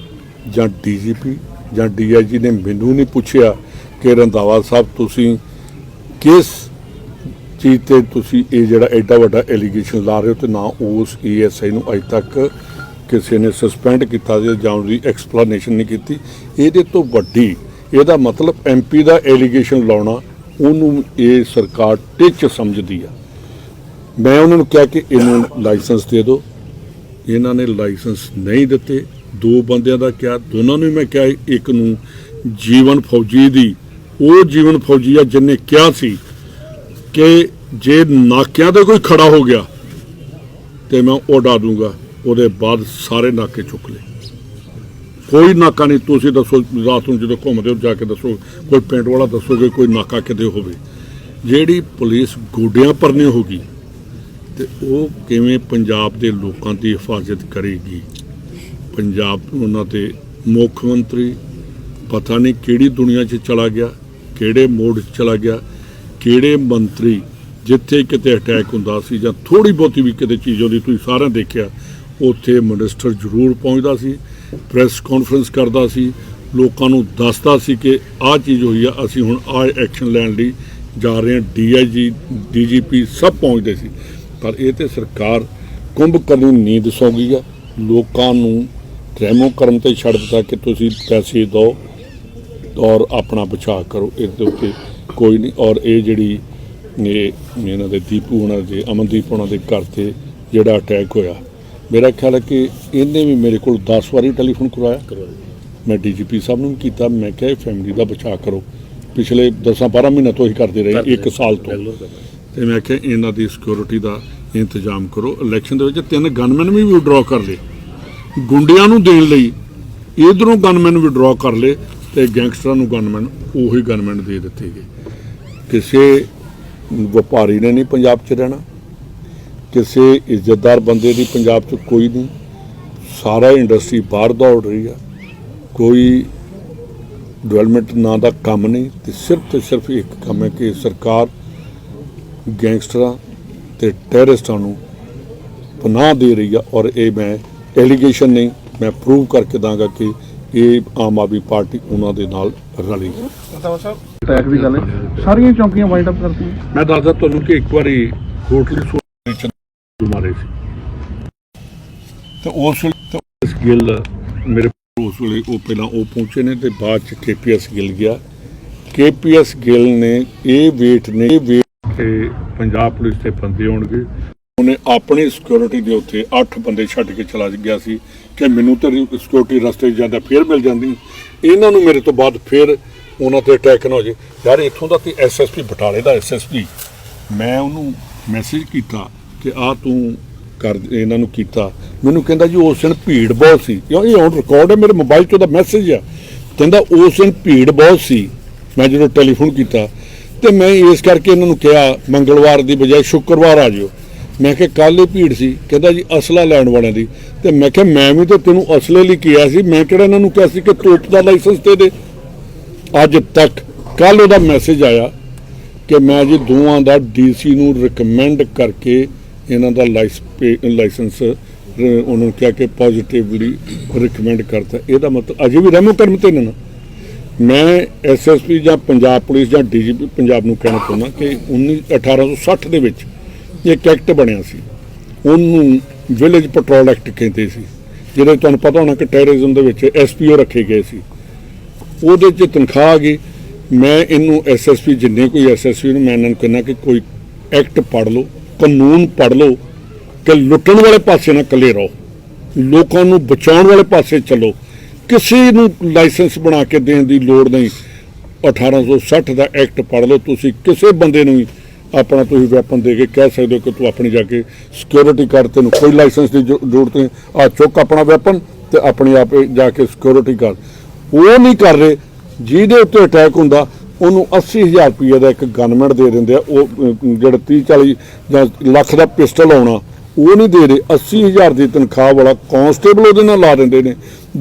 ਜਾਂ ਡੀਜੀਪੀ ਜਾਂ ਡੀਆਈਜੀ ਨੇ ਮੈਨੂੰ ਨਹੀਂ ਪੁੱਛਿਆ ਕਿ ਰੰਧਾਵਾ ਸਾਹਿਬ ਤੁਸੀਂ ਕਿਸ ਚੀਜ਼ ਤੇ ਤੁਸੀਂ ਇਹ ਜਿਹੜਾ ਐਡਾ ਵੱਡਾ ਐਲੀਗੇਸ਼ਨ ਲਾ ਰਹੇ ਹੋ ਤੇ ਨਾ ਉਸ ਏਐਸਆਈ ਨੂੰ ਅੱਜ ਤੱਕ ਕਿਸੇ ਨੇ ਸਸਪੈਂਡ ਕੀਤਾ ਜੇ ਜਾਂ ਉਹਦੀ ਐਕਸਪਲੇਨੇਸ਼ਨ ਨਹੀਂ ਕੀਤੀ, ਇਹਦੇ ਤੋਂ ਵੱਡੀ ਇਹਦਾ ਮਤਲਬ ਐਮਪੀ ਦਾ ਐਲੀਗੇਸ਼ਨ ਲਾਉਣਾ ਉਹਨੂੰ ਇਹ ਸਰਕਾਰ ਟਿੱਚ ਸਮਝਦੀ ਆ। ਮੈਂ ਉਹਨਾਂ ਨੂੰ ਕਿਹਾ ਕਿ ਇਹਨੂੰ ਲਾਇਸੈਂਸ ਦੇ ਦਿਓ। ਇਹਨਾਂ ਨੇ ਲਾਇਸੈਂਸ ਨਹੀਂ ਦਿੱਤੇ। ਦੋ ਬੰਦਿਆਂ ਦਾ ਕਿਹਾ, ਦੋਨਾਂ ਨੂੰ ਹੀ ਮੈਂ ਕਿਹਾ, ਇੱਕ ਨੂੰ ਜੀਵਨ ਫੌਜੀ ਦੀ, ਉਹ ਜੀਵਨ ਫੌਜੀ ਆ ਜਿਹਨੇ ਕਿਹਾ ਸੀ ਕਿ ਜੇ ਨਾਕਿਆਂ ਤੇ ਕੋਈ ਖੜਾ ਹੋ ਗਿਆ ਤੇ ਮੈਂ ਉਡਾ ਦੂੰਗਾ। ਉਹਦੇ ਬਾਅਦ ਸਾਰੇ ਨਾਕੇ ਚੁੱਕ ਲਏ। ਕੋਈ ਨਾਕਾ ਨਹੀਂ, ਤੁਸੀਂ ਦੱਸੋ, ਰਾਤ ਨੂੰ ਜਦੋਂ ਘੁੰਮਦੇ ਹੋ, ਜਾ ਕੇ ਦੱਸੋ, ਕੋਈ ਪਿੰਡ ਵਾਲਾ ਦੱਸੋਗੇ, ਕੋਈ ਨਾਕਾ ਕਿਤੇ ਹੋਵੇ। ਜਿਹੜੀ ਪੁਲਿਸ ਗੋਡਿਆਂ ਪਰਨੇ ਹੋ ਗਈ ਤੇ ਉਹ ਕਿਵੇਂ ਪੰਜਾਬ ਦੇ ਲੋਕਾਂ ਦੀ ਹਿਫਾਜ਼ਤ ਕਰੇਗੀ? ਪੰਜਾਬ ਉਹਨਾਂ ਤੇ ਮੁੱਖ ਮੰਤਰੀ, ਪਤਾ ਨਹੀਂ ਕਿਹੜੀ ਦੁਨੀਆ 'ਚ ਚਲਾ ਗਿਆ, ਕਿਹੜੇ ਮੋੜ 'ਚ ਚਲਾ ਗਿਆ, ਕਿਹੜੇ ਮੰਤਰੀ ਜਿੱਥੇ ਕਿਤੇ ਅਟੈਕ ਹੁੰਦਾ ਸੀ ਜਾਂ ਥੋੜੀ ਬਹੁਤੀ ਵੀ ਕਿਤੇ ਚੀਜ਼ ਹੁੰਦੀ ਤੁਸੀਂ ਸਾਰਿਆਂ ਦੇਖਿਆ ਉੱਥੇ ਮਿਨਿਸਟਰ ਜ਼ਰੂਰ ਪਹੁੰਚਦਾ ਸੀ, ਪ੍ਰੈਸ ਕਾਨਫਰੰਸ ਕਰਦਾ ਸੀ, ਲੋਕਾਂ ਨੂੰ ਦੱਸਦਾ ਸੀ ਕਿ ਆਹ ਚੀਜ਼ ਹੋਈ ਆ, ਅਸੀਂ ਹੁਣ ਆਹ ਐਕਸ਼ਨ ਲੈਣ ਲਈ ਜਾ ਰਹੇ ਹਾਂ ਡੀਆਈਜੀ ਡੀਜੀਪੀ ਸਭ ਪਹੁੰਚਦੇ ਸੀ। ਪਰ ਇਹ ਤੇ ਸਰਕਾਰ ਕੁੰਭ ਕਰਨੀ ਨੀਂਦ ਸੌ ਗਈ ਆ, ਲੋਕਾਂ ਨੂੰ ਟ੍ਰੈਮੋ ਕਰਨ ਤੇ ਛੱਡ ਦਿੱਤਾ ਕਿ ਤੁਸੀਂ ਪੈਸੇ ਦਿਓ ਔਰ ਆਪਣਾ ਬਚਾਅ ਕਰੋ ਇਹਦੇ ਉੱਤੇ ਕੋਈ ਨਹੀਂ। ਔਰ ਇਹ ਜਿਹੜੀ ਇਹ ਇਹਨਾਂ ਦੇ ਦੀਪੂ ਉਹਨਾਂ ਦੇ, ਅਮਨਦੀਪ ਉਹਨਾਂ ਦੇ ਘਰ ਤੇ ਜਿਹੜਾ ਅਟੈਕ ਹੋਇਆ ਮੇਰਾ ਖਿਆਲ ਹੈ ਕਿ ਇਹਨੇ ਵੀ ਮੇਰੇ ਕੋਲ 10 ਵਾਰੀ ਟੈਲੀਫੋਨ ਕਰਵਾਇਆ। ਮੈਂ ਡੀਜੀਪੀ ਸਾਹਿਬ ਨੂੰ ਵੀ ਕੀਤਾ ਮੈਂ ਕਿਹਾ ਇਹ ਫੈਮਿਲੀ ਦਾ ਬਚਾਅ ਕਰੋ। ਪਿਛਲੇ 10-12 ਮਹੀਨਿਆਂ ਤੋਂ ਹੀ ਕਰਦੇ ਰਹੇ ਇੱਕ ਸਾਲ ਤੋਂ। ਤੇ ਮੈਂ ਕਿਹਾ ਇਹਨਾਂ ਦੀ ਸਿਕਿਉਰਿਟੀ ਦਾ ਇੰਤਜ਼ਾਮ ਕਰੋ। ਇਲੈਕਸ਼ਨ ਦੇ ਵਿੱਚ ਤਿੰਨ ਗਨਮੈਨ ਵੀ ਵਿਡਰਾਅ ਕਰ ਲਏ। ਗੁੰਡਿਆਂ ਨੂੰ ਦੇਣ ਲਈ ਇਧਰੋਂ ਗਨਮੈਨ ਵਿਡਰਾਅ ਕਰ ਲਏ ਤੇ ਗੈਂਗਸਟਰਾਂ ਨੂੰ ਗਨਮੈਨ ਉਹੀ ਗਨਮੈਨ ਦੇ ਦਿੱਤੇ ਗਏ। ਕਿਸੇ ਵਪਾਰੀ ਨੇ ਨਹੀਂ ਪੰਜਾਬ 'ਚ ਰਹਿਣਾ। ਕਿਸੇ ਇੱਜ਼ਤਦਾਰ ਬੰਦੇ ਦੀ ਪੰਜਾਬ 'ਚ ਕੋਈ ਨਹੀਂ। ਸਾਰਾ ਇੰਡਸਟਰੀ ਬਾਹਰ ਦੌੜ ਰਹੀ ਆ। ਕੋਈ ਡਿਵੈਲਪਮੈਂਟ ਨਾਂ ਦਾ ਕੰਮ ਨਹੀਂ ਤੇ ਸਿਰਫ ਤੇ ਸਿਰਫ ਇੱਕ ਕੰਮ ਹੈ ਕਿ ਸਰਕਾਰ ਗੈਂਗਸਟਰਾਂ ਤੇ ਟੈਰਰਿਸਟਾਂ ਨੂੰ ਪਨਾਹ ਦੇ ਰਹੀ ਆ ਔਰ ਇਹ ਮੈਂ ਐਲੀਗੇਸ਼ਨ ਨਹੀਂ ਮੈਂ ਪ੍ਰੂਵ ਕਰਕੇ ਦਾਂਗਾ ਕਿ ਇਹ ਆਮ ਆਦਮੀ ਪਾਰਟੀ ਉਹਨਾਂ ਦੇ ਨਾਲ ਰਲੀ ਗੱਲ ਹੈ ਸਾਰੀਆਂ ਚੌਂਕੀਆਂ ਵਾਈਂਡ ਅਪ ਕਰਤੀਆਂ। ਮੈਂ ਦੱਸਦਾ ਤੁਹਾਨੂੰ ਕਿ ਇੱਕ ਵਾਰੀ ਹੋਟਲ ਮਾਰੇ ਸੀ। ਤੇ ਉਸ ਵੇਲੇ ਗਿੱਲ ਮੇਰੇ ਉਸ ਵੇਲੇ ਉਹ ਪਹਿਲਾਂ ਉਹ ਪਹੁੰਚੇ ਨੇ ਤੇ ਬਾਅਦ ਚ ਕੇਪੀਐਸ ਗਿੱਲ ਗਿਆ। ਕੇਪੀਐਸ ਗਿੱਲ ਨੇ ਇਹ ਵੇਟ ਨੇ ਇਹ ਵੇਟ ਤੇ ਪੰਜਾਬ ਪੁਲਿਸ ਤੇ ਬੰਦੇ ਆਉਣਗੇ ਉਹਨੇ ਆਪਣੀ ਸਿਕਿਉਰਿਟੀ ਦੇ ਉੱਤੇ 8 ਬੰਦੇ ਛੱਡ ਕੇ ਚਲਾ ਗਿਆ ਸੀ ਕਿ ਮੈਨੂੰ ਤੇ ਸਿਕਿਉਰਿਟੀ ਰਸਤੇ ਜਾਂਦਾ ਫੇਰ ਮਿਲ ਜਾਂਦੀ। ਇਹਨਾਂ ਨੂੰ ਮੇਰੇ ਤੋਂ ਬਾਅਦ ਫੇਰ ਉਹਨਾਂ ਤੇ ਅਟੈਕ ਨਾ ਹੋ ਜੇ ਯਾਰ ਇੱਥੋਂ ਦਾ ਤੇ ਐਸਐਸਪੀ ਬਟਾਲੇ ਦਾ ਐਸਐਸਪੀ ਮੈਂ ਉਹਨੂੰ ਮੈਸੇਜ ਕੀਤਾ ਕਿ ਆ ਤੂੰ ਕਰ, ਇਹਨਾਂ ਨੂੰ ਕੀਤਾ। ਮੈਨੂੰ ਕਹਿੰਦਾ ਜੀ, ਉਸ ਦਿਨ ਭੀੜ ਬਹੁਤ ਸੀ। ਕਿਉਂ? ਇਹ ਹੁਣ ਰਿਕਾਰਡ ਹੈ, ਮੇਰੇ ਮੋਬਾਈਲ 'ਚ ਉਹਦਾ ਮੈਸੇਜ ਆ। ਕਹਿੰਦਾ, ਉਸ ਦਿਨ ਭੀੜ ਬਹੁਤ ਸੀ। ਮੈਂ ਜਦੋਂ ਟੈਲੀਫੋਨ ਕੀਤਾ, ਤੇ ਮੈਂ ਇਸ ਕਰਕੇ ਇਹਨਾਂ ਨੂੰ ਕਿਹਾ, ਮੰਗਲਵਾਰ ਦੀ ਬਜਾਏ ਸ਼ੁੱਕਰਵਾਰ ਆ ਜਿਓ। ਮੈਂ ਕਿਹਾ ਕੱਲ ਹੀ ਭੀੜ ਸੀ। ਕਹਿੰਦਾ ਜੀ, ਅਸਲਾ ਲੈਣ ਵਾਲਿਆਂ ਦੀ। ਤੇ ਮੈਂ ਕਿਹਾ, ਮੈਂ ਵੀ ਤਾਂ ਤੈਨੂੰ ਅਸਲੇ ਲਈ ਕਿਹਾ ਸੀ। ਮੈਂ ਕਿਹੜਾ ਇਹਨਾਂ ਨੂੰ ਕਿਹਾ ਸੀ ਕਿ ਤੋਪ ਦਾ ਲਾਇਸੈਂਸ ਦੇ ਦੇ। ਅੱਜ ਤੱਕ ਕੱਲ ਉਹਦਾ ਮੈਸੇਜ ਆਇਆ ਕਿ ਮੈਂ ਜੀ ਦੋਵਾਂ ਦਾ ਡੀਸੀ ਨੂੰ ਰეკਮੈਂਡ ਕਰਕੇ ਇਹਨਾਂ ਦਾ ਲਾਇਸ- ਲਾਇਸੈਂਸ ਉਹਨਾਂ ਨੂੰ ਕਿਹਾ ਕਿ ਪੋਜ਼ਿਟਿਵਲੀ ਰეკਮੈਂਡ ਕਰਤਾ। ਇਹਦਾ ਮਤਲਬ ਅਜੇ ਵੀ ਰਹਿਮੋ ਕਰਮ ਤੇ ਨਾ ਮੈਂ ਐਸਐਸਪੀ ਜਾਂ ਪੰਜਾਬ ਪੁਲਿਸ ਜਾਂ ਡੀਜੀਪੀ ਪੰਜਾਬ ਨੂੰ ਕਹਿਣਾ ਚਾਹੁੰਦਾ ਕਿ 19 1860 ਦੇ ਵਿੱਚ ਇੱਕ ਐਕਟ ਬਣਿਆ ਸੀ। ਉਹਨੂੰ ਵਿਲੇਜ ਪੈਟਰੋਲ ਐਕਟ ਕਹਿੰਦੇ ਸੀ। ਜਿਹਦੇ ਤੁਹਾਨੂੰ ਪਤਾ ਹੋਣਾ ਕਿ ਟੈਰਰਿਜ਼ਮ ਦੇ ਵਿੱਚ ਐਸਪੀਓ ਰੱਖੇ ਗਏ ਸੀ। ਉਹਦੇ 'ਚ ਤਨਖਾਹ ਆ ਗਈ। ਮੈਂ ਇਹਨੂੰ ਐਸਐਸਪੀ ਜਿੰਨੇ ਕੋਈ ਐਸਐਸਪੀ ਨੂੰ ਮੈਂ ਇਹਨਾਂ ਨੂੰ ਕਹਿੰਦਾ ਕਿ ਕੋਈ ਐਕਟ ਪੜ੍ਹ ਲਓ। ਕਾਨੂੰਨ ਪੜ੍ਹ ਲਓ ਕਿ ਲੁੱਟਣ ਵਾਲੇ ਪਾਸੇ ਨਾ ਇਕੱਲੇ ਰਹੋ, ਲੋਕਾਂ ਨੂੰ ਬਚਾਉਣ ਵਾਲੇ ਪਾਸੇ ਚੱਲੋ। ਕਿਸੇ ਨੂੰ ਲਾਇਸੈਂਸ ਬਣਾ ਕੇ ਦੇਣ ਦੀ ਲੋੜ ਨਹੀਂ। 1860 ਦਾ ਐਕਟ ਪੜ੍ਹ ਲਓ, ਤੁਸੀਂ ਕਿਸੇ ਬੰਦੇ ਨੂੰ ਵੀ ਆਪਣਾ ਤੁਸੀਂ ਵੈਪਨ ਦੇ ਕੇ ਕਹਿ ਸਕਦੇ ਹੋ ਕਿ ਤੂੰ ਆਪਣੀ ਜਾ ਕੇ ਸਿਕਿਉਰਿਟੀ ਕਾਰਡ ਤੈਨੂੰ ਕੋਈ ਲਾਇਸੈਂਸ ਦੀ ਜ਼ਰੂਰਤ ਨਹੀਂ। ਆ ਚੁੱਕ ਆਪਣਾ ਵੈਪਨ ਤੇ ਆਪਣੇ ਆਪ ਜਾ ਕੇ ਸਿਕਿਉਰਿਟੀ ਕਾਰਡ ਉਹ ਨਹੀਂ ਕਰ ਰਹੇ, ਜਿਹਦੇ ਉੱਤੇ ਅਟੈਕ ਹੁੰਦਾ ਉਹਨੂੰ 80000 ਰੁਪਏ ਦਾ ਇੱਕ ਗਨਮੈਂਟ ਦੇ ਦਿੰਦੇ ਆ ਉਹ ਅਮ, ਜਿਹੜਾ 30 40 ਜਾਂ ਲੱਖ ਦਾ ਪਿਸਟਲ ਆਉਣਾ ਉਹ ਨਹੀਂ ਦੇ ਰਹੇ। 80000 ਦੀ ਤਨਖਾਹ ਵਾਲਾ ਕਾਂਸਟੇਬਲ ਉਹਦੇ ਨਾਲ ਲਾ ਦਿੰਦੇ ਨੇ।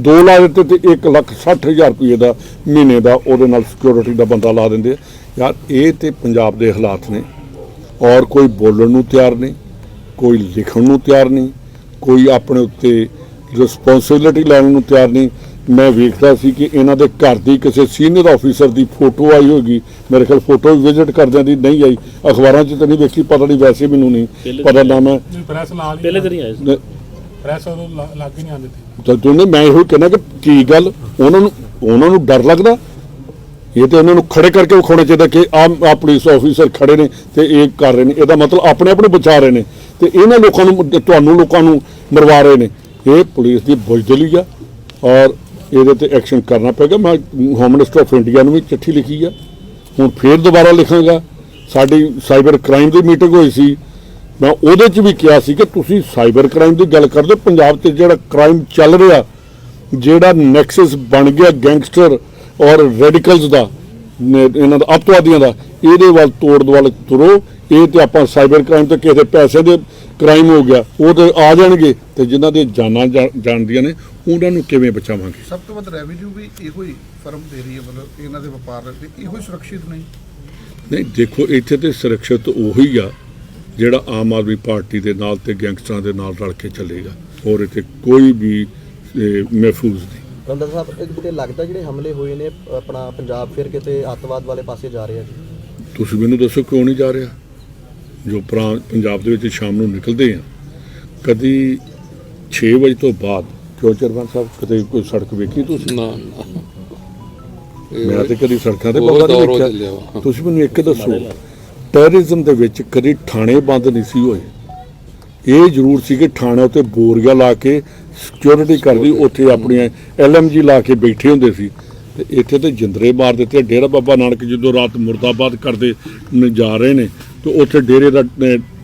2 ਲਾ ਦਿੱਤੇ ਤੇ 1 ਲੱਖ 60000 ਰੁਪਏ ਦਾ ਮਹੀਨੇ ਦਾ ਉਹਦੇ ਨਾਲ ਸਿਕਿਉਰਿਟੀ ਦਾ ਬੰਦਾ ਲਾ ਦਿੰਦੇ ਯਾਰ ਇਹ ਤੇ ਪੰਜਾਬ ਦੇ ਹਾਲਾਤ ਨੇ। ਔਰ ਕੋਈ ਬੋਲਣ ਨੂੰ ਤਿਆਰ ਨਹੀਂ ਕੋਈ ਲਿਖਣ ਨੂੰ ਤਿਆਰ ਨਹੀਂ ਕੋਈ ਆਪਣੇ ਉੱਤੇ ਰਿਸਪੌਂਸਿਬਿਲਿਟੀ ਲੈਣ ਨੂੰ ਤਿਆਰ ਨਹੀਂ। ਮੈਂ ਵੇਖਦਾ ਸੀ ਕਿ ਇਹਨਾਂ ਦੇ ਘਰ ਦੀ ਕਿਸੇ ਸੀਨੀਅਰ ਆਫੀਸਰ ਦੀ ਫੋਟੋ ਆਈ ਹੋਗੀ ਮੇਰੇ ਖਿਆਲ ਫੋਟੋ ਵਿਜ਼ਿਟ ਕਰਦਿਆਂ ਦੀ ਨਹੀਂ ਆਈ। ਅਖਬਾਰਾਂ 'ਚ ਤਾਂ ਨਹੀਂ ਵੇਖੀ ਪਤਾ ਨਹੀਂ ਵੈਸੇ ਮੈਨੂੰ ਨਹੀਂ ਪਤਾ ਨਾ ਮੈਂ ਪ੍ਰੈਸ ਲਾ ਲਈ ਪਹਿਲੇ ਦਿਨ ਹੀ ਆਏ ਸੀ। ਪ੍ਰੈਸ ਉਦੋਂ ਲਾ- ਲੱਗ ਹੀ ਨਹੀਂ ਆਉਂਦੀ ਤਾਂ ਦੋਨੇ ਮੈਂ ਇਹੋ ਕਹਿਣਾ ਕਿ ਕੀ ਗੱਲ? ਉਹਨਾਂ ਨੂੰ ਉਹਨਾਂ ਨੂੰ ਡਰ ਲੱਗਦਾ? ਇਹ ਤੇ ਉਹਨਾਂ ਨੂੰ ਖੜੇ ਕਰਕੇ ਵਿਖਾਉਣਾ ਚਾਹੀਦਾ ਕਿ ਆ ਆ ਪੁਲਿਸ ਆਫੀਸਰ ਖੜੇ ਨੇ ਤੇ ਇਹ ਕਰ ਰਹੇ ਨੇ। ਇਹਦਾ ਮਤਲਬ ਆਪਣੇ ਆਪ ਨੂੰ ਬਚਾ ਰਹੇ ਨੇ ਤੇ ਇਹਨਾਂ ਲੋਕਾਂ ਨੂੰ ਤੁਹਾਨੂੰ ਲੋਕਾਂ ਨੂੰ ਮਰਵਾ ਰਹੇ ਨੇ। ਇਹ ਪੁਲਿਸ ਦੀ ਬੁਜ਼ਦਿਲੀ ਆ ਔਰ ਇਹਦੇ ਤੇ ਐਕਸ਼ਨ ਕਰਨਾ ਪਏਗਾ। ਮੈਂ ਹੋਮ ਮਿਨਿਸਟਰ ਆਫ ਇੰਡੀਆ ਨੂੰ ਵੀ ਚਿੱਠੀ ਲਿਖੀ ਆ। ਹੁਣ ਫੇਰ ਦੁਬਾਰਾ ਲਿਖਾਂਗਾ। ਸਾਡੀ ਸਾਈਬਰ ਕ੍ਰਾਈਮ ਦੀ ਮੀਟਿੰਗ ਹੋਈ ਸੀ। ਮੈਂ ਉਹਦੇ 'ਚ ਵੀ ਕਿਹਾ ਸੀ ਕਿ ਤੁਸੀਂ ਸਾਈਬਰ ਕ੍ਰਾਈਮ ਦੀ ਗੱਲ ਕਰਦੇ ਹੋ। ਪੰਜਾਬ 'ਚ ਜਿਹੜਾ ਕ੍ਰਾਈਮ ਚੱਲ ਰਿਹਾ, ਜਿਹੜਾ ਨੈਕਸਸ ਬਣ ਗਿਆ ਗੈਂਗਸਟਰ ਔਰ ਰੈਡੀਕਲਸ ਦਾ ਇਹਨਾਂ ਦਾ, ਅੱਤਵਾਦੀਆਂ ਦਾ, ਇਹਦੇ ਵੱਲ ਤੋੜ ਦੇ ਤੁਰੋ। ਇਹ ਤੇ ਆਪਾਂ ਸਾਈਬਰ ਕ੍ਰਾਈਮ ਤੇ ਕਿਸੇ ਦੇ ਪੈਸੇ ਦੇ ਕ੍ਰਾਈਮ ਹੋ ਗਿਆ। ਉਹ ਤੇ ਆ ਜਾਣਗੇ ਤੇ ਜਿਨ੍ਹਾਂ ਦੇ ਜਾਨਾਂ ਜਾਣਦੀਆਂ ਨੇ ਉਹਨਾਂ ਨੂੰ ਕਿਵੇਂ ਬਚਾਵਾਂਗੇ? ਸਭ ਤੋਂ ਵੱਧ ਰੈਵਨਿਊ ਵੀ ਇਹੋ ਹੀ ਫਰਮ ਦੇ ਰਹੀ ਹੈ ਮਤਲਬ ਇਹਨਾਂ ਦੇ ਵਪਾਰ ਦੇ ਇਹੋ ਹੀ ਸੁਰੱਖਿਅਤ ਨਹੀਂ। ਨਹੀਂ ਦੇਖੋ ਇੱਥੇ ਤੇ ਸੁਰੱਖਿਅਤ ਉਹੀ ਆ ਜਿਹੜਾ ਆਮ ਆਦਮੀ ਪਾਰਟੀ ਦੇ ਨਾਲ ਤੇ ਗੈਂਗਸਟਰਾਂ ਦੇ ਨਾਲ ਰਲ ਕੇ ਚੱਲੇਗਾ। ਹੋਰ ਇੱਥੇ ਕੋਈ ਵੀ ਮਹਿਫੂਜ਼ ਨਹੀਂ। ਰੰਦਰ ਸਾਹਿਬ ਇਹ ਕਿਤੇ ਲੱਗਦਾ ਜਿਹੜੇ ਹਮਲੇ ਹੋਏ ਨੇ ਆਪਣਾ ਪੰਜਾਬ ਫਿਰ ਕਿਤੇ ਅੱਤਵਾਦ ਵਾਲੇ ਪਾਸੇ ਜਾ ਰਹੇ ਆ ਜੀ? ਤੁਸੀਂ ਮੈਨੂੰ ਦੱਸੋ ਕਿਉਂ ਨਹੀਂ ਜਾ ਰਿਹਾ? ਜੋ ਪ੍ਰਾਂ- ਪੰਜਾਬ ਦੇ ਵਿੱਚ ਸ਼ਾਮ ਨੂੰ ਨਿਕਲਦੇ ਆ ਕਦੀ 6 ਵਜੇ ਤੋਂ ਬਾਅਦ ਕਿਉਂ ਚਰਮਨ ਸਾਹਿਬ ਕਦੇ ਕੋਈ ਸੜਕ ਵੇਖੀ ਤੁਸੀਂ? ਨਾ ਮੈਂ ਤੇ ਕਦੀ ਸੜਕਾਂ ਤੇ ਬਹੁਤ ਨਹੀਂ ਵੇਖਿਆ। ਤੁਸੀਂ ਮੈਨੂੰ ਇੱਕ ਦੱਸੋ ਟੈਰਰਿਜ਼ਮ ਦੇ ਵਿੱਚ ਕਦੀ ਥਾਣੇ ਬੰਦ ਨਹੀਂ ਸੀ ਹੋਏ? ਇਹ ਜ਼ਰੂਰ ਸੀ ਕਿ ਥਾਣੇ ਉੱਤੇ ਬੋਰੀਆਂ ਲਾ ਕੇ ਸਿਕਿਉਰਿਟੀ ਕਰਦੀ ਉੱਥੇ ਆਪਣੀਆਂ ਐਲਐਮਜੀ ਲਾ ਕੇ ਬੈਠੇ ਹੁੰਦੇ ਸੀ। ਤੇ ਇੱਥੇ ਤੇ ਜਿੰਦਰੇ ਮਾਰ ਦਿੱਤੇ ਡੇਰਾ ਬਾਬਾ ਨਾਨਕ ਜਦੋਂ ਰਾਤ ਮੁਰਦਾਬਾਦ ਕਰਦੇ ਜਾ ਰਹੇ ਨੇ ਤੇ ਉੱਥੇ ਡੇਰੇ ਦਾ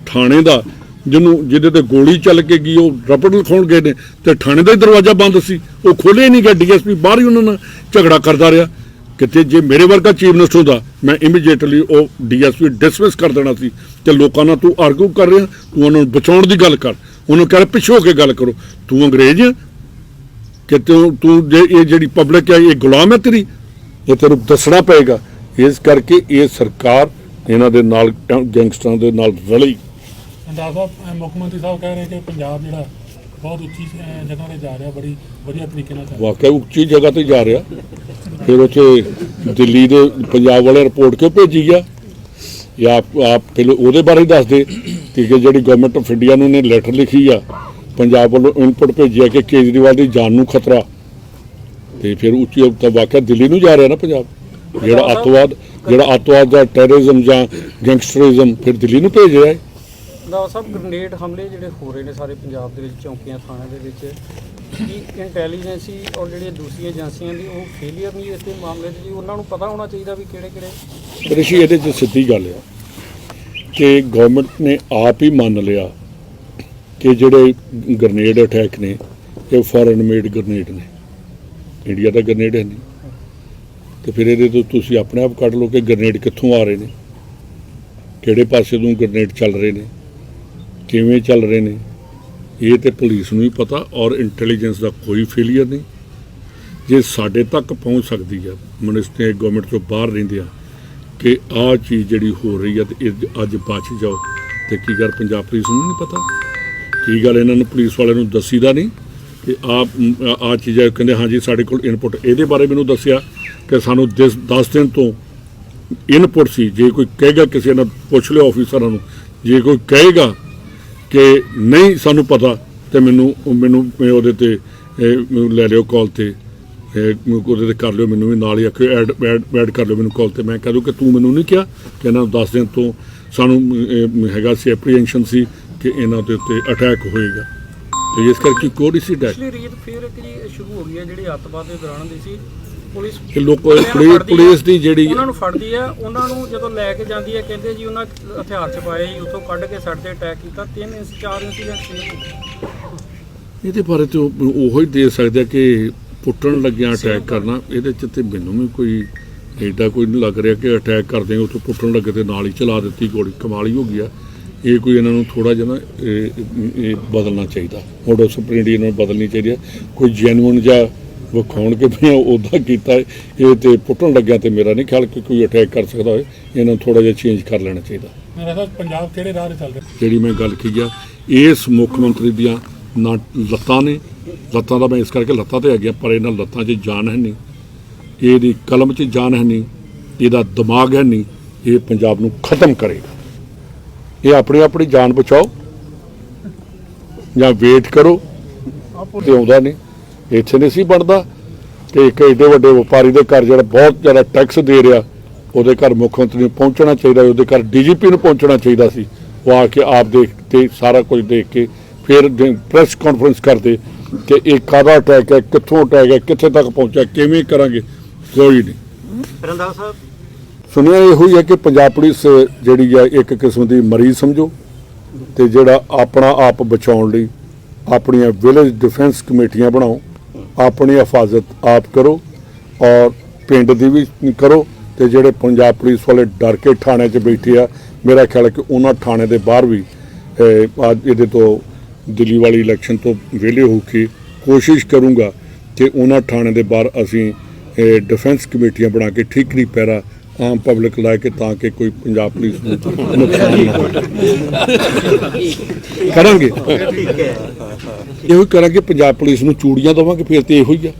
ਥਾਣੇ ਦਾ ਜਿਹਨੂੰ ਜਿਹਦੇ ਤੇ ਗੋਲੀ ਚੱਲ ਕੇ ਗਈ, ਉਹ ਰਬੜ ਲਿਖਾਉਣ ਗਏ ਨੇ ਤੇ ਥਾਣੇ ਦਾ ਹੀ ਦਰਵਾਜ਼ਾ ਬੰਦ ਸੀ। ਉਹ ਖੋਲੇ ਨਹੀਂ ਗਿਆ, ਡੀਐਸਪੀ ਬਾਹਰ ਹੀ ਉਹਨਾਂ ਨਾਲ ਝਗੜਾ ਕਰਦਾ ਰਿਹਾ। ਕਿਤੇ ਜੇ ਮੇਰੇ ਵਰਗਾ ਚੀਫ ਮਿਨਿਸਟਰ ਹੁੰਦਾ, ਮੈਂ ਇਮੀਡੀਏਟਲੀ ਉਹ ਡੀਐਸਪੀ ਡਿਸਮਿਸ ਕਰ ਦੇਣਾ ਸੀ ਤੇ ਲੋਕਾਂ ਨਾਲ ਤੂੰ ਆਰਗੂ ਕਰ ਰਿਹਾ, ਤੂੰ ਉਹਨਾਂ ਨੂੰ ਬਚਾਉਣ ਦੀ ਗੱਲ ਕਰ। ਉਹਨੂੰ ਕਹਿ ਪਿੱਛੇ ਹੋ ਕੇ ਗੱਲ ਕਰੋ। ਤੂੰ ਅੰਗਰੇਜ਼ ਕਿ ਤੂੰ ਤੂੰ ਜੇ ਇਹ ਜਿਹੜੀ ਪਬਲਿਕ ਹੈ ਇਹ ਗੁਲਾਮ ਹੈ ਤੇਰੀ? ਇਹ ਤੈਨੂੰ ਦੱਸਣਾ ਪਏਗਾ। ਇਸ ਕਰਕੇ ਇਹ ਸਰਕਾਰ ਇਹਨਾਂ ਦੇ ਨਾਲ, ਗੈਂਗਸਟਰਾਂ ਦੇ ਨਾਲ ਰਲੀ। ਸਾਹਿਬ ਅਹ ਮੁੱਖ ਮੰਤਰੀ ਸਾਹਿਬ ਕਹਿ ਰਹੇ ਕਿ ਪੰਜਾਬ ਜਿਹੜਾ ਬਹੁਤ ਉੱਚੀ ਅਹ, ਜਗ੍ਹਾ ਤੇ ਜਾ ਰਿਹਾ ਬੜੀ ਵਧੀਆ ਤਰੀਕੇ ਨਾਲ ਚੱਲ ਰਿਹਾ। ਵਾਕਿਆ ਉੱਚੀ ਜਗ੍ਹਾ ਤੇ ਜਾ ਰਿਹਾ। ਫਿਰ ਉੱਥੇ ਦਿੱਲੀ ਦੇ ਪੰਜਾਬ ਵਾਲੇ ਰਿਪੋਰਟ ਕਿਉਂ ਭੇਜੀ ਗਿਆ ਇਹ ਆਪ ਆਪ ਪਹਿਲੇ ਉਹਦੇ ਬਾਰੇ ਹੀ ਦੱਸ ਦੇ ਕਿ ਕਿ ਜਿਹੜੀ ਗਵਰਨਮੈਂਟ ਆਫ ਇੰਡੀਆ ਨੂੰ ਨੇ ਲੈਟਰ ਲਿਖੀ ਆ ਪੰਜਾਬ ਵੱਲੋਂ ਇਨਪੁਟ ਭੇਜਿਆ ਕਿ ਕੇਜਰੀਵਾਲ ਦੀ ਜਾਨ ਨੂੰ ਖਤਰਾ। ਤੇ ਫਿਰ ਉੱਚੀ ਤਾਂ ਵਾਕਿਆ ਦਿੱਲੀ ਨੂੰ ਜਾ ਰਿਹਾ ਨਾ ਪੰਜਾਬ। ਜਿਹੜਾ ਅੱਤਵਾਦ ਜਿਹੜਾ ਅੱਤਵਾਦ ਦਾ ਟੈਰਰਿਜ਼ਮ ਜਾਂ ਗੈਂਗਸਟਰਿਜ਼ਮ ਫਿਰ ਦਿੱਲੀ ਨੂੰ ਭੇਜ ਰਿਹਾ ਹੈ। ਦਾ ਸਭ ਗ੍ਰਨੇਡ ਹਮਲੇ ਜਿਹੜੇ ਹੋ ਰਹੇ ਨੇ ਸਾਰੇ ਪੰਜਾਬ ਦੇ ਵਿੱਚ, ਚੌਂਕੀਆਂ, ਥਾਣਿਆਂ ਦੇ ਵਿੱਚ, ਕੀ ਇੰਟੈਲੀਜੈਂਸੀ ਔਰ ਜਿਹੜੀਆਂ ਦੂਸਰੀਆਂ ਏਜੰਸੀਆਂ ਦੀ ਉਹ ਫੇਲਿਅਰ ਨਹੀਂ, ਇਸ ਦੇ ਮਾਮਲੇ 'ਚ ਜੀ ਉਹਨਾਂ ਨੂੰ ਪਤਾ ਹੋਣਾ ਚਾਹੀਦਾ ਵੀ ਕਿਹੜੇ ਕਿਹੜੇ ਰਿਸ਼ੀ ਇਹਦੇ 'ਚ ਸਿੱਧੀ ਗੱਲ ਆ ਕਿ ਗਵਰਨਮੈਂਟ ਨੇ ਆਪ ਹੀ ਮੰਨ ਲਿਆ ਕਿ ਜਿਹੜੇ ਗ੍ਰਨੇਡ ਅਟੈਕ ਨੇ, ਇਹ ਫੋਰਨ ਮੇਡ ਗ੍ਰਨੇਡ ਨੇ। ਇੰਡੀਆ ਦਾ ਗ੍ਰਨੇਡ ਹੈ ਨਹੀਂ ਤੇ ਫਿਰ ਇਹਦੇ ਤੋਂ ਤੁਸੀਂ ਆਪਣੇ ਆਪ ਕੱਢ ਲਓ ਕਿ ਗ੍ਰਨੇਡ ਕਿੱਥੋਂ ਆ ਰਹੇ ਨੇ, ਕਿਹੜੇ ਪਾਸੇ ਤੋਂ ਗ੍ਰਨੇਡ ਚੱਲ ਰਹੇ ਨੇ। ਕਿਵੇਂ ਚੱਲ ਰਹੇ ਨੇ? ਇਹ ਤੇ ਪੁਲਿਸ ਨੂੰ ਹੀ ਪਤਾ ਔਰ ਇੰਟੈਲੀਜੈਂਸ ਦਾ ਕੋਈ ਫੇਲੀਅਰ ਨਹੀਂ। ਜੇ ਸਾਡੇ ਤੱਕ ਪਹੁੰਚ ਸਕਦੀ ਆ, ਮਿਨਿਸਟਰ ਗਵਰਨਮੈਂਟ ਤੋਂ ਬਾਹਰ ਰਹਿੰਦੇ ਆ, ਕਿ ਆਹ ਚੀਜ਼ ਜਿਹੜੀ ਹੋ ਰਹੀ ਹੈ ਤੇ ਇਹ ਅੱਜ ਬਚ ਜਾਓ, ਤੇ ਕੀ ਗੱਲ ਪੰਜਾਬ ਪੁਲਿਸ ਨੂੰ ਨਹੀਂ ਪਤਾ? ਕੀ ਗੱਲ ਇਹਨਾਂ ਨੂੰ ਪੁਲਿਸ ਵਾਲਿਆਂ ਨੂੰ ਦੱਸੀਦਾ ਨਹੀਂ ਕਿ ਆ ਆ? ਚੀਜ਼ਾਂ ਕਹਿੰਦੇ, ਹਾਂਜੀ, ਸਾਡੇ ਕੋਲ ਇਨਪੁਟ ਇਹਦੇ ਬਾਰੇ ਮੈਨੂੰ ਦੱਸਿਆ ਕਿ ਸਾਨੂੰ 10 ਦਿਨ ਤੋਂ ਇਨਪੁਟ ਸੀ। ਜੇ ਕੋਈ ਕਹੇਗਾ ਕਿਸੇ ਨਾਲ, ਪੁੱਛ ਲਿਓ ਆਫੀਸਰਾਂ ਨੂੰ। ਜੇ ਕੋਈ ਕਹੇਗਾ ਕਿ ਨਹੀਂ ਸਾਨੂੰ ਪਤਾ ਤੇ ਮੈਨੂੰ ਮੈਨੂੰ ਉਹਦੇ ਤੇ ਲੈ ਲਿਓ ਕਾਲ ਤੇ। ਉਹਦੇ ਤੇ ਕਰ ਲਿਓ, ਮੈਨੂੰ ਵੀ ਨਾਲ ਹੀ ਆਖਿਓ ਐਡ ਐਡ ਐਡ ਕਰ ਲਿਓ ਮੈਨੂੰ ਕਾਲ ਤੇ। ਮੈਂ ਕਹ ਦੂੰ ਕਿ ਤੂੰ ਮੈਨੂੰ ਨਹੀਂ ਕਿਹਾ, ਕਿ ਇਹਨਾਂ ਨੂੰ 10 ਦਿਨ ਤੋਂ ਸਾਨੂੰ ਹੈਗਾ ਸੀ ਐਪਰੀਹੈਂਸ਼ਨ ਸੀ ਕਿ ਇਹਨਾਂ ਦੇ ਉੱਤੇ ਅਟੈਕ ਹੋਏਗਾ। ਤੇ ਇਸ ਕਰਕੇ ਕੋਡ ਸੀ ਅਟੈਕ ਪਿਛਲੀ ਰੀਤ ਫਿਰ ਇੱਕ ਜੀ ਸ਼ੁਰੂ ਹੋ ਗਈ ਹੈ, ਜਿਹੜੀ ਅੱਤਵਾਦ ਦੇ ਦੌਰਾਨ ਦੀ ਸੀ। ਪੁਲਿਸ ਕਿ ਲੋਕ ਪੁਲਿਸ ਪੁਲਿਸ ਦੀ ਜਿਹੜੀ ਉਹਨਾਂ ਨੂੰ ਫੜਦੀ ਹੈ ਉਹਨਾਂ ਨੂੰ ਜਦੋਂ ਲੈ ਕੇ ਜਾਂਦੀ ਹੈ ਕਹਿੰਦੇ ਜੀ ਉਹਨਾਂ ਹਥਿਆਰ ਛਪਾਏ ਜੀ ਉੱਥੋਂ ਕੱਢ ਕੇ ਸਾਡੇ ਤੇ ਅਟੈਕ ਕੀਤਾ। ਤਿੰਨ ਇੰਚ ਚਾਰ ਇੰਸੀਡੈਂਟ ਸੀ। ਇਹਦੇ ਬਾਰੇ ਤੇ ਉਹ ਹੀ ਦੇ ਸਕਦੇ ਆ ਕਿ ਪੁੱਟਣ ਲੱਗਿਆ ਅਟੈਕ ਕਰਨਾ। ਇਹਦੇ ਚ ਤੇ ਮੈਨੂੰ ਵੀ ਕੋਈ ਐਡਾ ਕੋਈ ਨਹੀਂ ਲੱਗ ਰਿਹਾ ਕਿ ਅਟੈਕ ਕਰਦੇ ਉੱਥੋਂ ਪੁੱਟਣ ਲੱਗੇ ਤੇ ਨਾਲ ਹੀ ਚਲਾ ਦਿੱਤੀ ਗੋਲੀ ਕਮਾਲ ਹੀ ਹੋ ਗਿਆ ਇਹ ਕੋਈ ਇਹਨਾਂ ਨੂੰ ਥੋੜਾ ਜਿਹਾ ਨਾ ਇਹ ਬਦਲਣਾ ਚਾਹੀਦਾ। ਮੋਡੋ ਸੁਪਰੀਡੀ ਇਹਨਾਂ ਨੂੰ ਬਦਲਣੀ ਚਾਹੀਦੀ ਹੈ ਕੋਈ ਜੈਨੂਇਨ ਜਾਂ ਵਿਖਾਉਣ ਕੇ ਵੀ ਉਹਦਾ ਕੀਤਾ। ਇਹ ਤੇ ਪੁੱਟਣ ਲੱਗਿਆ ਤੇ ਮੇਰਾ ਨਹੀਂ ਖਿਆਲ ਕਿ ਕੋਈ ਅਟੈਕ ਕਰ ਸਕਦਾ ਹੋਵੇ। ਇਹਨਾਂ ਨੂੰ ਥੋੜਾ ਜਿਹਾ ਚੇਂਜ ਕਰ ਲੈਣਾ ਚਾਹੀਦਾ। ਮੇਰਾ ਸਾਹਿਬ ਪੰਜਾਬ ਕਿਹੜੇ ਰਾਹ ਤੇ ਚੱਲ ਰਿਹਾ? ਜਿਹੜੀ ਮੈਂ ਗੱਲ ਕੀਤੀ ਆ ਇਸ ਮੁੱਖ ਮੰਤਰੀ ਦੀਆਂ ਨਾ ਲੱਤਾਂ ਨੇ। ਲੱਤਾਂ ਦਾ ਮੈਂ ਇਸ ਕਰਕੇ ਲੱਤਾਂ ਤੇ ਆ ਗਿਆ ਪਰ ਇਹਨਾਂ ਲੱਤਾਂ 'ਚ ਜਾਨ ਹੈ ਨਹੀਂ। ਇਹਦੀ ਕਲਮ 'ਚ ਜਾਨ ਹੈ ਨਹੀਂ। ਇਹਦਾ ਦਿਮਾਗ ਹੈ ਨਹੀਂ। ਇਹ ਪੰਜਾਬ ਨੂੰ ਖਤਮ ਕਰੇਗਾ। ਇਹ ਆਪਣੀ ਆਪਣੀ ਜਾਨ ਬਚਾਓ। ਜਾਂ ਵੇਟ ਕਰੋ। ਤੇ ਆਉਂਦਾ ਨਹੀਂ। ਇੱਥੇ ਨਹੀਂ ਸੀ ਬਣਦਾ ਕਿ ਇੱਕ ਏਡੇ ਵੱਡੇ ਵਪਾਰੀ ਦੇ ਘਰ ਜਿਹੜਾ ਬਹੁਤ ਜ਼ਿਆਦਾ ਟੈਕਸ ਦੇ ਰਿਹਾ ਉਹਦੇ ਘਰ ਮੁੱਖ ਮੰਤਰੀ ਨੂੰ ਪਹੁੰਚਣਾ ਚਾਹੀਦਾ ਉਹਦੇ ਘਰ ਡੀਜੀਪੀ ਨੂੰ ਪਹੁੰਚਣਾ ਚਾਹੀਦਾ ਸੀ। ਉਹ ਆ ਕੇ ਆਪ ਦੇਖ ਤੇ ਸਾਰਾ ਕੁਝ ਦੇਖ ਕੇ ਫਿਰ ਪ੍ਰੈਸ ਕਾਨਫਰੰਸ ਕਰਦੇ ਕਿ ਇਹ ਕਾਹਦਾ ਅਟੈਕ ਹੈ ਕਿੱਥੋਂ ਅਟੈਕ ਹੈ ਕਿੱਥੇ ਤੱਕ ਪਹੁੰਚਿਆ ਕਿਵੇਂ ਕਰਾਂਗੇ ਕੋਈ ਨਹੀਂ। ਰੰਦਾਵਾ ਸਾਹਿਬ? ਸੁਣਿਆ ਇਹੋ ਹੀ ਹੈ ਕਿ ਪੰਜਾਬ ਪੁਲਿਸ ਜਿਹੜੀ ਹੈ ਇੱਕ ਕਿਸਮ ਦੀ ਮਰੀਜ਼ ਸਮਝੋ ਤੇ ਜਿਹੜਾ ਆਪਣਾ ਆਪ ਬਚਾਉਣ ਲਈ ਆਪਣੀਆਂ ਵਿਲੇਜ ਡਿਫੈਂਸ ਕਮੇਟੀਆਂ ਬਣਾਓ। ਆਪਣੀ ਹਿਫਾਜ਼ਤ ਆਪ ਕਰੋ ਔਰ ਪਿੰਡ ਦੀ ਵੀ ਕਰੋ ਤੇ ਜਿਹੜੇ ਪੰਜਾਬ ਪੁਲਿਸ ਵਾਲੇ ਡਰ ਕੇ ਥਾਣੇ 'ਚ ਬੈਠੇ ਆ, ਮੇਰਾ ਖਿਆਲ ਹੈ ਕਿ ਉਹਨਾਂ ਥਾਣੇ ਦੇ ਬਾਹਰ ਵੀ ਅੱਜ ਇਹਦੇ ਤੋਂ ਦਿੱਲੀ ਵਾਲੀ ਇਲੈਕਸ਼ਨ ਤੋਂ ਵਿਹਲੇ ਹੋ ਕੇ ਕੋਸ਼ਿਸ਼ ਕਰੂੰਗਾ ਕਿ ਉਹਨਾਂ ਥਾਣੇ ਦੇ ਬਾਹਰ ਅਸੀਂ ਡਿਫੈਂਸ ਕਮੇਟੀਆਂ ਬਣਾ ਕੇ ਠੀਕਰੀ ਪੈਰਾ ਆਮ ਪਬਲਿਕ ਲੈ ਕੇ ਤਾਂ ਕਿ ਕੋਈ ਪੰਜਾਬ ਪੁਲਿਸ ਨੂੰ ਨੁਕਸਾਨ ਨਾ ਹੋਵੇ। ਕਰਾਂਗੇ। ਇਹੋ ਹੀ ਕਰਾਂਗੇ, ਪੰਜਾਬ ਪੁਲਿਸ ਨੂੰ ਚੂੜੀਆਂ ਦੇਵਾਂਗੇ, ਫਿਰ ਤੇ ਇਹੋ ਹੀ ਆ।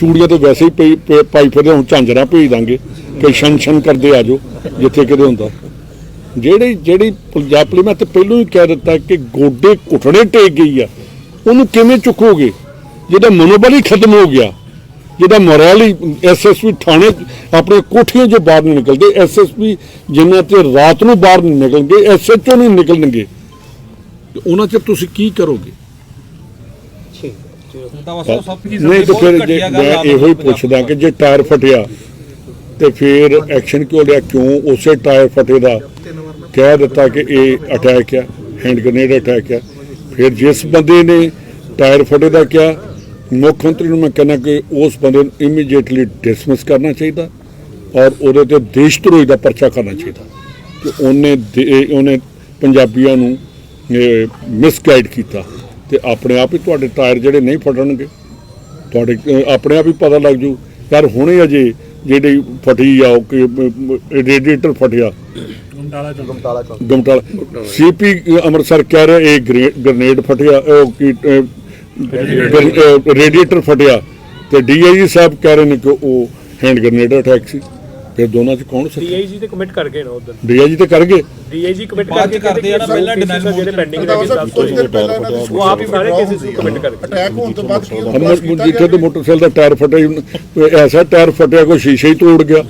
ਚੂੜੀਆਂ ਤਾਂ ਵੈਸੇ ਹੀ ਪਈ- ਪਈ- ਪਾਈ ਫਿਰਦੇ ਹੁਣ ਝਾਂਜਰਾਂ ਭੇਜ ਦਾਂਗੇ ਕਿ ਸ਼ਨ ਸ਼ਨ ਕਰਦੇ ਆ ਜਾਓ, ਜਿੱਥੇ ਕਿਤੇ ਹੁੰਦਾ। ਜਿਹੜੀ ਜਿਹੜੀ ਪੰਜਾਬ ਪੁਲਿਸ, ਮੈਂ ਤਾਂ ਪਹਿਲਾਂ ਹੀ ਕਹਿ ਦਿੱਤਾ ਕਿ ਗੋਡੇ ਘੁੱਟਣੇ ਟੇਕ ਗਈ ਆ। ਉਹਨੂੰ ਕਿਵੇਂ ਚੁੱਕੋਗੇ? ਜਿਹਦਾ ਮਨੋਬਲ ਹੀ ਖਤਮ ਹੋ ਗਿਆ। ਜਿਹਦਾ ਮੋਰਲ ਹੀ ਐਸਐਸਪੀ ਥਾਣੇ ਆਪਣੇ ਕੋਠੀਆਂ 'ਚੋਂ ਬਾਹਰ ਨਹੀਂ ਨਿਕਲਦੇ ਐਸਐਸਪੀ ਜਿੰਨਾ ਤੇ ਰਾਤ ਨੂੰ ਬਾਹਰ ਨਹੀਂ ਨਿਕਲਣਗੇ ਐਸਐਚਓ ਨਹੀਂ ਨਿਕਲਣਗੇ। ਤੇ ਉਹਨਾਂ 'ਚ ਤੁਸੀਂ ਕੀ ਕਰੋਗੇ? ਨਹੀਂ ਤਾਂ ਫਿਰ ਜੇ ਮੈਂ ਇਹੋ ਹੀ ਪੁੱਛਦਾ ਕਿ ਜੇ ਟਾਇਰ ਫਟਿਆ ਤੇ ਫਿਰ ਐਕਸ਼ਨ ਕਿਉਂ ਲਿਆ? ਕਿਉਂ ਉਸੇ ਟਾਇਰ ਫਟੇ ਦਾ? ਕਹਿ ਦਿੱਤਾ ਕਿ ਇਹ ਅਟੈਕ ਆ ਹੈਂਡ ਗ੍ਰੇਨੇਡ ਅਟੈਕ ਆ। ਫਿਰ ਜਿਸ ਬੰਦੇ ਨੇ ਟਾਇਰ ਫਟੇ ਦਾ ਕਿਹਾ ਮੁੱਖ ਮੰਤਰੀ ਨੂੰ ਮੈਂ ਕਹਿੰਦਾ ਕਿ ਉਸ ਬੰਦੇ ਨੂੰ ਇਮੀਡੀਏਟਲੀ ਡਿਸਮਿਸ ਕਰਨਾ ਚਾਹੀਦਾ ਔਰ ਉਹਦੇ ਤੇ ਦੇਸ਼ ਧਰੋਹੀ ਦਾ ਪਰਚਾ ਕਰਨਾ ਚਾਹੀਦਾ ਕਿ ਉਹਨੇ ਦੇ- ਉਹਨੇ ਪੰਜਾਬੀਆਂ ਨੂੰ ਮਿਸਗਾਈਡ ਕੀਤਾ ਤੇ ਆਪਣੇ ਆਪ ਹੀ ਤੁਹਾਡੇ ਟਾਇਰ ਜਿਹੜੇ ਨਹੀਂ ਫਟਣਗੇ। ਤੁਹਾਡੇ ਆਪਣੇ ਆਪ ਹੀ ਪਤਾ ਲੱਗ ਜੂ ਯਾਰ ਹੁਣੇ ਅਜੇ ਜਿਹੜੀ ਫਟੀ ਆ ਉਹ ਕਿ ਰੇਡੀਏਟਰ ਫਟਿਆ। ਗਮਟਾਲਾ ਗਮਟਾਲਾ ਸੀਪੀ ਅੰਮ੍ਰਿਤਸਰ ਕਹਿ ਰਿਹਾ ਇਹ ਗ੍ਰੇ- ਗ੍ਰੇਨੇਡ ਫਟਿਆ ਉਹ ਕੀ ਰੇਡੀਏਟਰ ਫਟਿਆ ਤੇ ਡੀਆਈਜੀ ਸਾਹਿਬ ਕਹਿ ਰਹੇ ਨੇ ਕਿ ਉਹ ਹੈਂਡ ਗ੍ਰੇਨੇਡ ਅਟੈਕ ਸੀ। ਫਿਰ ਦੋਨਾਂ ਚ ਕੌਣ ਸੱਚਾ ਡੀਆਈਜੀ ਤੇ ਕਮਿਟ ਕਰ ਗਏ ਨਾ ਉਦੋਂ ਡੀਆਈਜੀ ਤੇ ਕਰ ਗਏ? ਡੀਆਈਜੀ ਕਮਿਟ ਚ ਕਰਦੇ ਆ ਨਾ, ਪਹਿਲਾਂ denial ਜਿਹੜੇ ਪੈਂਡਿੰਗ ਇਹਨਾਂ ਦੀ ਉਹ ਆਪ ਹੀ ਸਾਰੇ ਨੂੰ commit ਕਰ ਗਏ। ਅਟੈਕ ਹੋਣ ਤੋਂ ਬਾਅਦ ਕੀ ਹਮ ਜਿੱਥੇ ਤੇ ਮੋਟਰਸਾਈਕਲ ਦਾ ਟਾਇਰ ਫਟਿਆ ਸੀ, ਐਸਾ ਟਾਇਰ ਫਟਿਆ ਕੋਈ ਸ਼ੀਸ਼ੇ ਹੀ ਤੋੜ ਗਿਆ।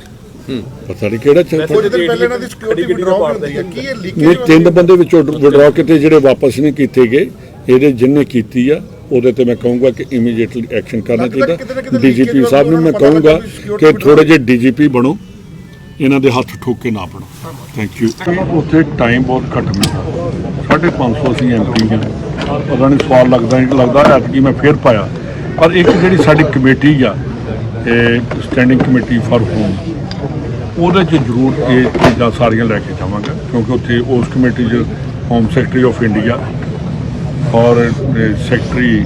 ਪਤਾ ਨਹੀਂ ਕਿਹੜਾ ਚੱਲ ਕੁਝ ਦਿਨ ਪਹਿਲਾਂ ਇਹਨਾਂ ਦੀ ਸਿਕਿਉਰਿਟੀ ਵਿਡਰਾਅ ਹੁੰਦੀ ਹੈ ਕੀ ਇਹ ਨਹੀਂ ਲੀਕੇਜ ਤਿੰਨ ਬੰਦੇ ਵਿੱਚੋਂ ਵਿਡਰਾ ਕੀਤੇ ਜਿਹੜੇ ਵਾਪਸ ਨਹੀਂ ਕੀਤੇ ਗਏ ਇਹਦੇ ਜਿੰਨੇ ਕੀਤੀ ਆ ਉਹਦੇ ਤੇ ਮੈਂ ਕਹੂੰਗਾ ਕਿ ਇਮੀਡੀਏਟਲੀ ਐਕਸ਼ਨ ਕਰਨਾ ਚਾਹੀਦਾ। ਡੀਜੀਪੀ ਸਾਹਿਬ ਨੂੰ ਮੈਂ ਕਹੂੰਗਾ ਕਿ ਥੋੜੇ ਜਿਹੇ ਡੀਜੀਪੀ ਬਣੋ ਇਹਨਾਂ ਦੇ ਹੱਥ ਠੋਕ ਕੇ ਨਾ ਪੜੋ ਥੈਂਕ ਯੂ ਉੱਥੇ ਟਾਈਮ ਬਹੁਤ ਘੱਟ ਮਿਲਦਾ ਸਾਢੇ ਪੰਜ ਸੌ ਅਸੀਂ ਐਮਪੀ ਹਾਂ। ਪਤਾ ਨਹੀਂ ਸਵਾਲ ਲੱਗਦਾ ਨਹੀਂ ਲੱਗਦਾ ਐਤਕੀ ਮੈਂ ਫੇਰ ਪਾਇਆ। ਪਰ ਇੱਕ ਜਿਹੜੀ ਸਾਡੀ ਕਮੇਟੀ ਆ ਇਹ ਸਟੈਂਡਿੰਗ ਕਮੇਟੀ ਫਾਰ ਹੋਮ ਉਹਦੇ 'ਚ ਜ਼ਰੂਰ ਇਹ ਚੀਜ਼ਾਂ ਸਾਰੀਆਂ ਲੈ ਕੇ ਜਾਵਾਂਗਾ ਕਿਉਂਕਿ ਉੱਥੇ ਉਸ ਕਮੇਟੀ 'ਚ ਹੋਮ ਸੈਕਟਰੀ ਆਫ ਇੰਡੀਆ ਔਰ ਸੈਕਟਰੀ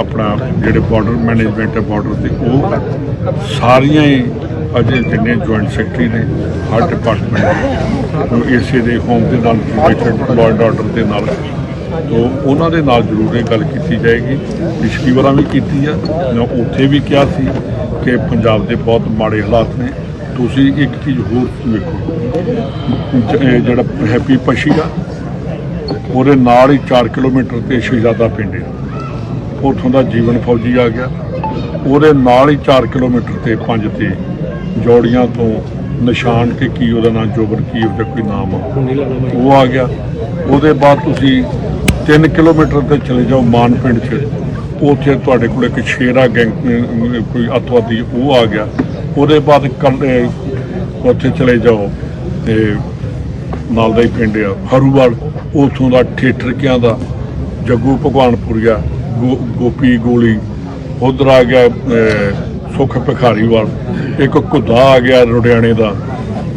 ਆਪਣਾ ਜਿਹੜੇ ਬਾਰਡਰ ਮੈਨੇਜਮੈਂਟ ਹੈ ਬਾਰਡਰ ਦੇ ਉਹ ਸਾਰੀਆਂ ਹੀ ਅਜੇ ਜਿੰਨੇ ਜੁਆਇੰਟ ਸੈਕਟਰੀ ਨੇ, ਹਰ ਡਿਪਾਰਟਮੈਂਟ ਨੂੰ ਇਸੇ ਦੇ ਹੋਮ ਦੇ ਨਾਲ ਰਿਲੇਟਡ ਲਾਅ ਆਰਡਰ ਦੇ ਨਾਲ। ਤੋ ਉਹਨਾਂ ਦੇ ਨਾਲ ਜ਼ਰੂਰ ਇਹ ਗੱਲ ਕੀਤੀ ਜਾਏਗੀ। ਪਿਛਲੀ ਵਾਰਾਂ ਵੀ ਕੀਤੀ ਆ। ਮੈਂ ਉੱਥੇ ਵੀ ਕਿਹਾ ਸੀ ਕਿ ਪੰਜਾਬ ਦੇ ਬਹੁਤ ਮਾੜੇ ਹਾਲਾਤ ਨੇ। ਤੁਸੀਂ ਇੱਕ ਚੀਜ਼ ਹੋਰ ਵੇਖੋ। ਜਿਹੜਾ ਹੈਪੀ ਪਸ਼ੀ ਆ ਉਹਦੇ ਨਾਲ ਹੀ 4 ਕਿਲੋਮੀਟਰ ਤੇ ਸ਼ਹਿਜ਼ਾਦਾ ਪਿੰਡ ਹੈ ਉੱਥੋਂ ਦਾ ਜੀਵਨ ਫੌਜੀ ਆ ਗਿਆ। ਉਹਦੇ ਨਾਲ ਹੀ 4 ਕਿਲੋਮੀਟਰ ਤੇ ਪੰਜ ਤੇ ਜੋੜੀਆਂ ਤੋਂ ਨਿਸ਼ਾਨ ਕਿ ਕੀ ਉਹਦਾ ਨਾਮ ਜੋਬਰ ਕੀ ਉਹਦਾ ਕੋਈ ਨਾਮ ਆ, ਉਹ ਆ ਗਿਆ। ਉਹਦੇ ਬਾਅਦ ਤੁਸੀਂ 3 ਕਿਲੋਮੀਟਰ ਤੇ ਚਲੇ ਜਾਓ ਮਾਨ ਪਿੰਡ 'ਚ। ਉੱਥੇ ਤੁਹਾਡੇ ਕੋਲ ਇੱਕ ਸ਼ੇਰਾ ਗੈਂਗ ਕੋਈ ਅਤਵਾਦੀ ਉਹ ਆ ਗਿਆ। ਉਹਦੇ ਬਾਅਦ ਕੱਲ- ਉੱਥੇ ਚਲੇ ਜਾਓ ਤੇ ਨਾਲ ਦਾ ਹੀ ਪਿੰਡ ਆ। ਹਰੂਵਾਲ ਉਥੋਂ ਦਾ ਠੇਠਰ ਕਿਆਂ ਦਾ ਜੱਗੂ ਭਗਵਾਨਪੁਰੀਆ ਗੋ- ਗੋਪੀ ਗੋਲੀ। ਉਧਰ ਆ ਗਿਆ ਅਹ, ਸੁੱਖ ਭਿਖਾਰੀਵਾਲ। ਇੱਕ ਘੁੱਦਾ ਆ ਗਿਆ ਰੁੜਿਆਣੇ ਦਾ।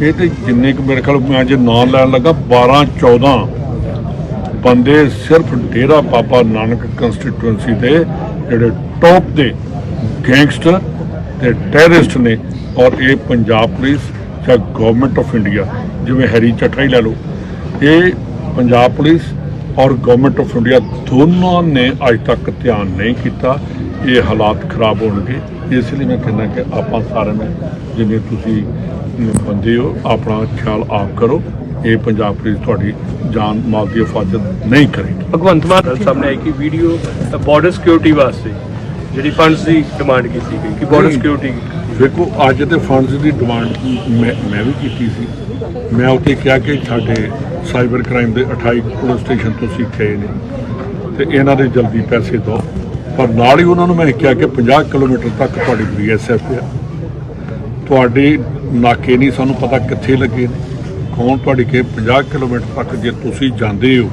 ਇਹ ਤੇ ਜਿੰਨੇ ਕੁ ਮੇਰੇ ਖਿਆਲ ਮੈਂ ਜੇ ਨਾਂ ਲੈਣ ਲੱਗਾ 12 14 ਬੰਦੇ ਸਿਰਫ ਡੇਰਾ ਬਾਬਾ ਨਾਨਕ ਕੰਸਟੀਟੂਐਂਸੀ ਦੇ ਜਿਹੜੇ ਟੌਪ ਦੇ ਗੈਂਗਸਟਰ ਤੇ ਟੈਰਰਿਸਟ ਨੇ ਔਰ ਇਹ ਪੰਜਾਬ ਪੁਲਿਸ ਜਾਂ ਗਵਰਨਮੈਂਟ ਆਫ ਇੰਡੀਆ ਜਿਵੇਂ ਹੈਰੀ ਹੀ ਲੈ ਲਓ। ਇਹ ਪੰਜਾਬ ਪੁਲਿਸ ਔਰ ਗਵਰਨਮੈਂਟ ਆਫ ਇੰਡੀਆ ਦੋਨਾਂ ਨੇ ਅੱਜ ਤੱਕ ਧਿਆਨ ਨਹੀਂ ਕੀਤਾ ਇਹ ਹਾਲਾਤ ਖਰਾਬ ਹੋਣਗੇ। ਇਸ ਲਈ ਮੈਂ ਕਹਿੰਦਾ ਕਿ ਆਪਾਂ ਸਾਰਿਆਂ ਨੇ ਜਿਵੇਂ ਤੁਸੀਂ ਬੰਦੇ ਹੋ ਆਪਣਾ ਖਿਆਲ ਆਪ ਕਰੋ। ਇਹ ਪੰਜਾਬ ਪੁਲਿਸ ਤੁਹਾਡੀ ਜਾਨ ਮਾਲ ਦੀ ਹਿਫਾਜ਼ਤ ਨਹੀਂ ਕਰੇਗੀ। ਭਗਵੰਤ ਮਾਨ ਸਾਹਮਣੇ ਆਈ ਕਿ ਵੀਡੀਓ ਬਾਰਡਰ ਸਿਕਿਉਰਿਟੀ ਵਾਸਤੇ ਜਿਹੜੀ ਫੰਡਸ ਦੀ ਡਿਮਾਂਡ ਕੀਤੀ ਗਈ ਕਿ ਬਾਰਡਰ ਸਿਕਿਉਰਿਟੀ ਵੇਖੋ ਅੱਜ ਤੇ ਫੰਡਸ ਦੀ ਡਿਮਾਂਡ ਮੈਂ ਮੈਂ ਵੀ ਕੀਤੀ ਸੀ। ਮੈਂ ਉੱਥੇ ਕਿਹਾ ਕਿ ਸਾਡੇ ਸਾਈਬਰ ਕ੍ਰਾਈਮ ਦੇ 28 ਪੁਲਿਸ ਸਟੇਸ਼ਨ ਤੋਂ ਸਿੱਖੇ ਨੇ ਤੇ ਇਹਨਾਂ ਦੇ ਜਲਦੀ ਪੈਸੇ ਦਿਓ। ਪਰ ਨਾਲ ਹੀ ਉਹਨਾਂ ਨੂੰ ਮੈਂ ਕਿਹਾ ਕਿ 50 ਕਿਲੋਮੀਟਰ ਤੱਕ ਤੁਹਾਡੀ ਬੀਐਸਐਫ ਆ। ਤੁਹਾਡੇ ਨਾਕੇ ਨਹੀਂ ਸਾਨੂੰ ਪਤਾ ਕਿੱਥੇ ਲੱਗੇ ਨੇ। ਕੌਣ ਤੁਹਾਡੀ ਕਿ 50 ਕਿਲੋਮੀਟਰ ਤੱਕ ਜੇ ਤੁਸੀਂ ਜਾਂਦੇ ਹੋ,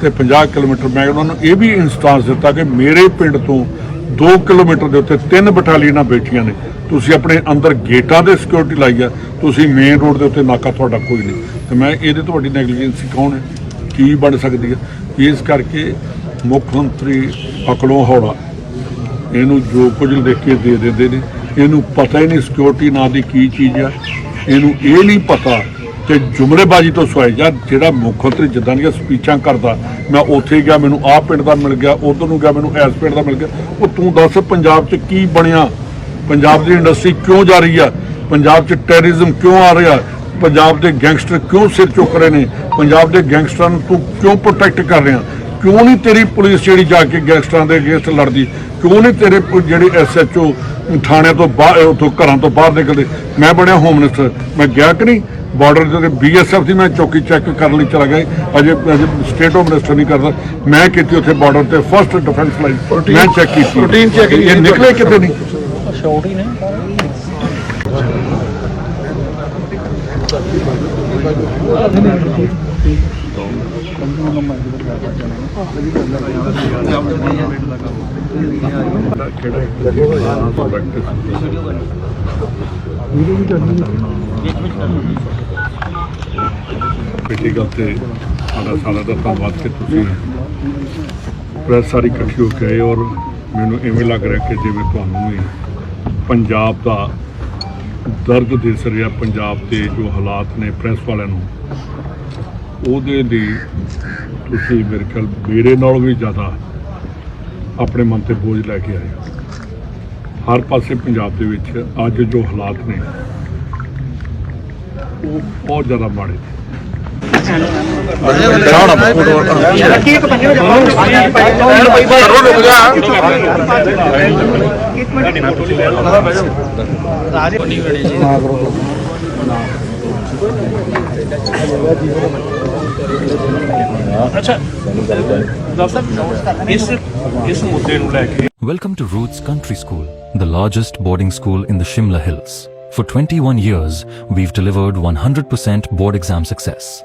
ਤੇ 50 ਕਿਲੋਮੀਟਰ ਮੈਂ ਉਹਨਾਂ ਨੂੰ ਇਹ ਵੀ ਇਨਸਟਾਂਸ ਦਿੱਤਾ ਕਿ ਮੇਰੇ ਪਿੰਡ ਤੋਂ 2 ਕਿਲੋਮੀਟਰ ਦੇ ਉੱਤੇ ਤਿੰਨ ਬਟਾਲੀਅਨਾਂ ਬੈਠੀਆਂ ਨੇ। ਤੁਸੀਂ ਆਪਣੇ ਅੰਦਰ ਗੇਟਾਂ ਦੇ ਸਿਕਿਉਰਿਟੀ ਲਾਈ ਆ। ਤੁਸੀਂ ਮੇਨ ਰੋਡ ਦੇ ਉੱਤੇ ਨਾਕਾ ਤੁਹਾਡਾ ਕੋਈ ਨਹੀਂ। ਤੇ ਮੈਂ ਇਹਦੇ ਤੁਹਾਡੀ ਨੈਗਲੀਜੈਂਸੀ ਕੌਣ ਹੈ? ਕੀ ਬਣ ਸਕਦੀ ਹੈ? ਇਸ ਕਰਕੇ ਮੁੱਖ ਮੰਤਰੀ ਅਕਲੋਂ ਹੌਲਾ। ਇਹਨੂੰ ਜੋ ਕੁਝ ਲਿਖ ਕੇ ਦੇ ਦਿੰਦੇ ਨੇ। ਇਹਨੂੰ ਪਤਾ ਹੀ ਨਹੀਂ ਸਿਕਿਉਰਿਟੀ ਨਾਂ ਦੀ ਕੀ ਚੀਜ਼ ਆ। ਇਹਨੂੰ ਇਹ ਨਹੀਂ ਪਤਾ ਕਿ ਜੁਮਲੇਬਾਜ਼ੀ ਤੋਂ ਸਵਾਏ। ਜਾਂ ਜਿਹੜਾ ਮੁੱਖ ਮੰਤਰੀ ਜਿੱਦਾਂ ਦੀਆਂ ਸਪੀਚਾਂ ਕਰਦਾ, ਮੈਂ ਉੱਥੇ ਗਿਆ, ਮੈਨੂੰ ਆਹ ਪਿੰਡ ਦਾ ਮਿਲ ਗਿਆ, ਉਧਰ ਨੂੰ ਗਿਆ, ਮੈਨੂੰ ਇਸ ਪਿੰਡ ਦਾ ਮਿਲ ਗਿਆ। ਉਹ ਤੂੰ ਦੱਸ ਪੰਜਾਬ 'ਚ ਕੀ ਬਣਿਆ? ਪੰਜਾਬ ਦੀ ਇੰਡਸਟਰੀ ਕਿਉਂ ਜਾ ਰਹੀ ਆ? ਪੰਜਾਬ 'ਚ ਟੈਰਰਿਜ਼ਮ ਕਿਉਂ ਆ ਰਿਹਾ? ਪੰਜਾਬ ਦੇ ਗੈਂਗਸਟਰ ਕਿਉਂ ਸਿਰ ਚੁੱਕ ਰਹੇ ਨੇ? ਪੰਜਾਬ ਦੇ ਗੈਂਗਸਟਰਾਂ ਨੂੰ ਤੂੰ ਕਿਉਂ ਪ੍ਰੋਟੈਕਟ ਕਰ ਰਿਹਾ? ਕਿਉਂ ਨਹੀਂ ਤੇਰੀ ਪੁਲਿਸ ਜਿਹੜੀ ਜਾ ਕੇ ਗੈਂਗਸਟਰਾਂ ਦੇ ਅਗੇਂਸਟ ਲੜਦੀ? ਕਿਉਂ ਨਹੀਂ ਤੇਰੇ ਪੁ- ਜਿਹੜੇ ਐਸਐਚਓ ਥਾਣਿਆਂ ਤੋਂ ਬਾਹਰ ਉਥੋਂ ਘਰਾਂ ਤੋਂ ਬਾਹਰ ਨਿਕਲਦੇ? ਮੈਂ ਬਣਿਆ ਹੋਮ ਮਿਨਿਸਟਰ ਮੈਂ ਗਿਆ ਕਿ ਨਹੀਂ? ਬਾਰਡਰ ਤੇ ਬੀਐਸਐਫ ਦੀ ਮੈਂ ਚੌਕੀ ਚੈੱਕ ਕਰਨ ਲਈ ਚਲਾ ਗਿਆ ਅਜੇ ਅਜੇ ਸਟੇਟ ਹੋਮ ਮਿਨਿਸਟਰ ਨਹੀਂ ਕਰਦਾ ਮੈਂ ਕੀਤੀ ਉੱਥੇ ਬਾਰਡਰ ਤੇ ਫਸਟ ਡਿਫੈਂਸ ਲਾਈਨ ਮੈਂ ਚੈੱਕ ਕੀਤੀ routine checking ਇਹ ਨਿਕਲੇ ਕਿਤੇ ਨਹੀਂ ਬੇਟੀ ਗੱਲ ਤੇ ਸਾਡਾ ਸਾਰਾ ਦਾ ਧੰਨਵਾਦ ਕਿ ਤੁਸੀਂ ਪ੍ਰੈਸ ਸਾਰੀ ਇਕੱਠੀ ਹੋ ਕੇ ਆਏ ਔਰ ਮੈਨੂੰ ਇਵੇਂ ਲੱਗ ਰਿਹਾ ਕਿ ਜਿਵੇਂ ਤੁਹਾਨੂੰ ਵੀ ਪੰਜਾਬ ਦਾ ਦਰਦ ਦਿਸ ਰਿਹਾ, ਪੰਜਾਬ ਦੇ ਜੋ ਹਾਲਾਤ ਨੇ ਪ੍ਰੈਸ ਵਾਲਿਆਂ ਨੂੰ, ਉਹਦੇ ਲਈ ਤੁਸੀਂ ਮੇਰੇ ਖਿਆਲ ਮੇਰੇ ਨਾਲੋਂ ਵੀ ਜ਼ਿਆਦਾ ਆਪਣੇ ਮਨ ਤੇ ਬੋਝ ਲੈ ਕੇ ਆਏ ਹਰ ਪਾਸੇ ਪੰਜਾਬ ਦੇ ਵਿੱਚ ਅੱਜ ਜੋ ਹਾਲਾਤ ਨੇ, ਉਹ ਬਹੁਤ ਜ਼ਿਆਦਾ ਮਾੜੇ ਨੇ। Welcome to Roots Country School, the largest boarding school in the Shimla Hills. For 21 years, we've delivered 100% board exam success.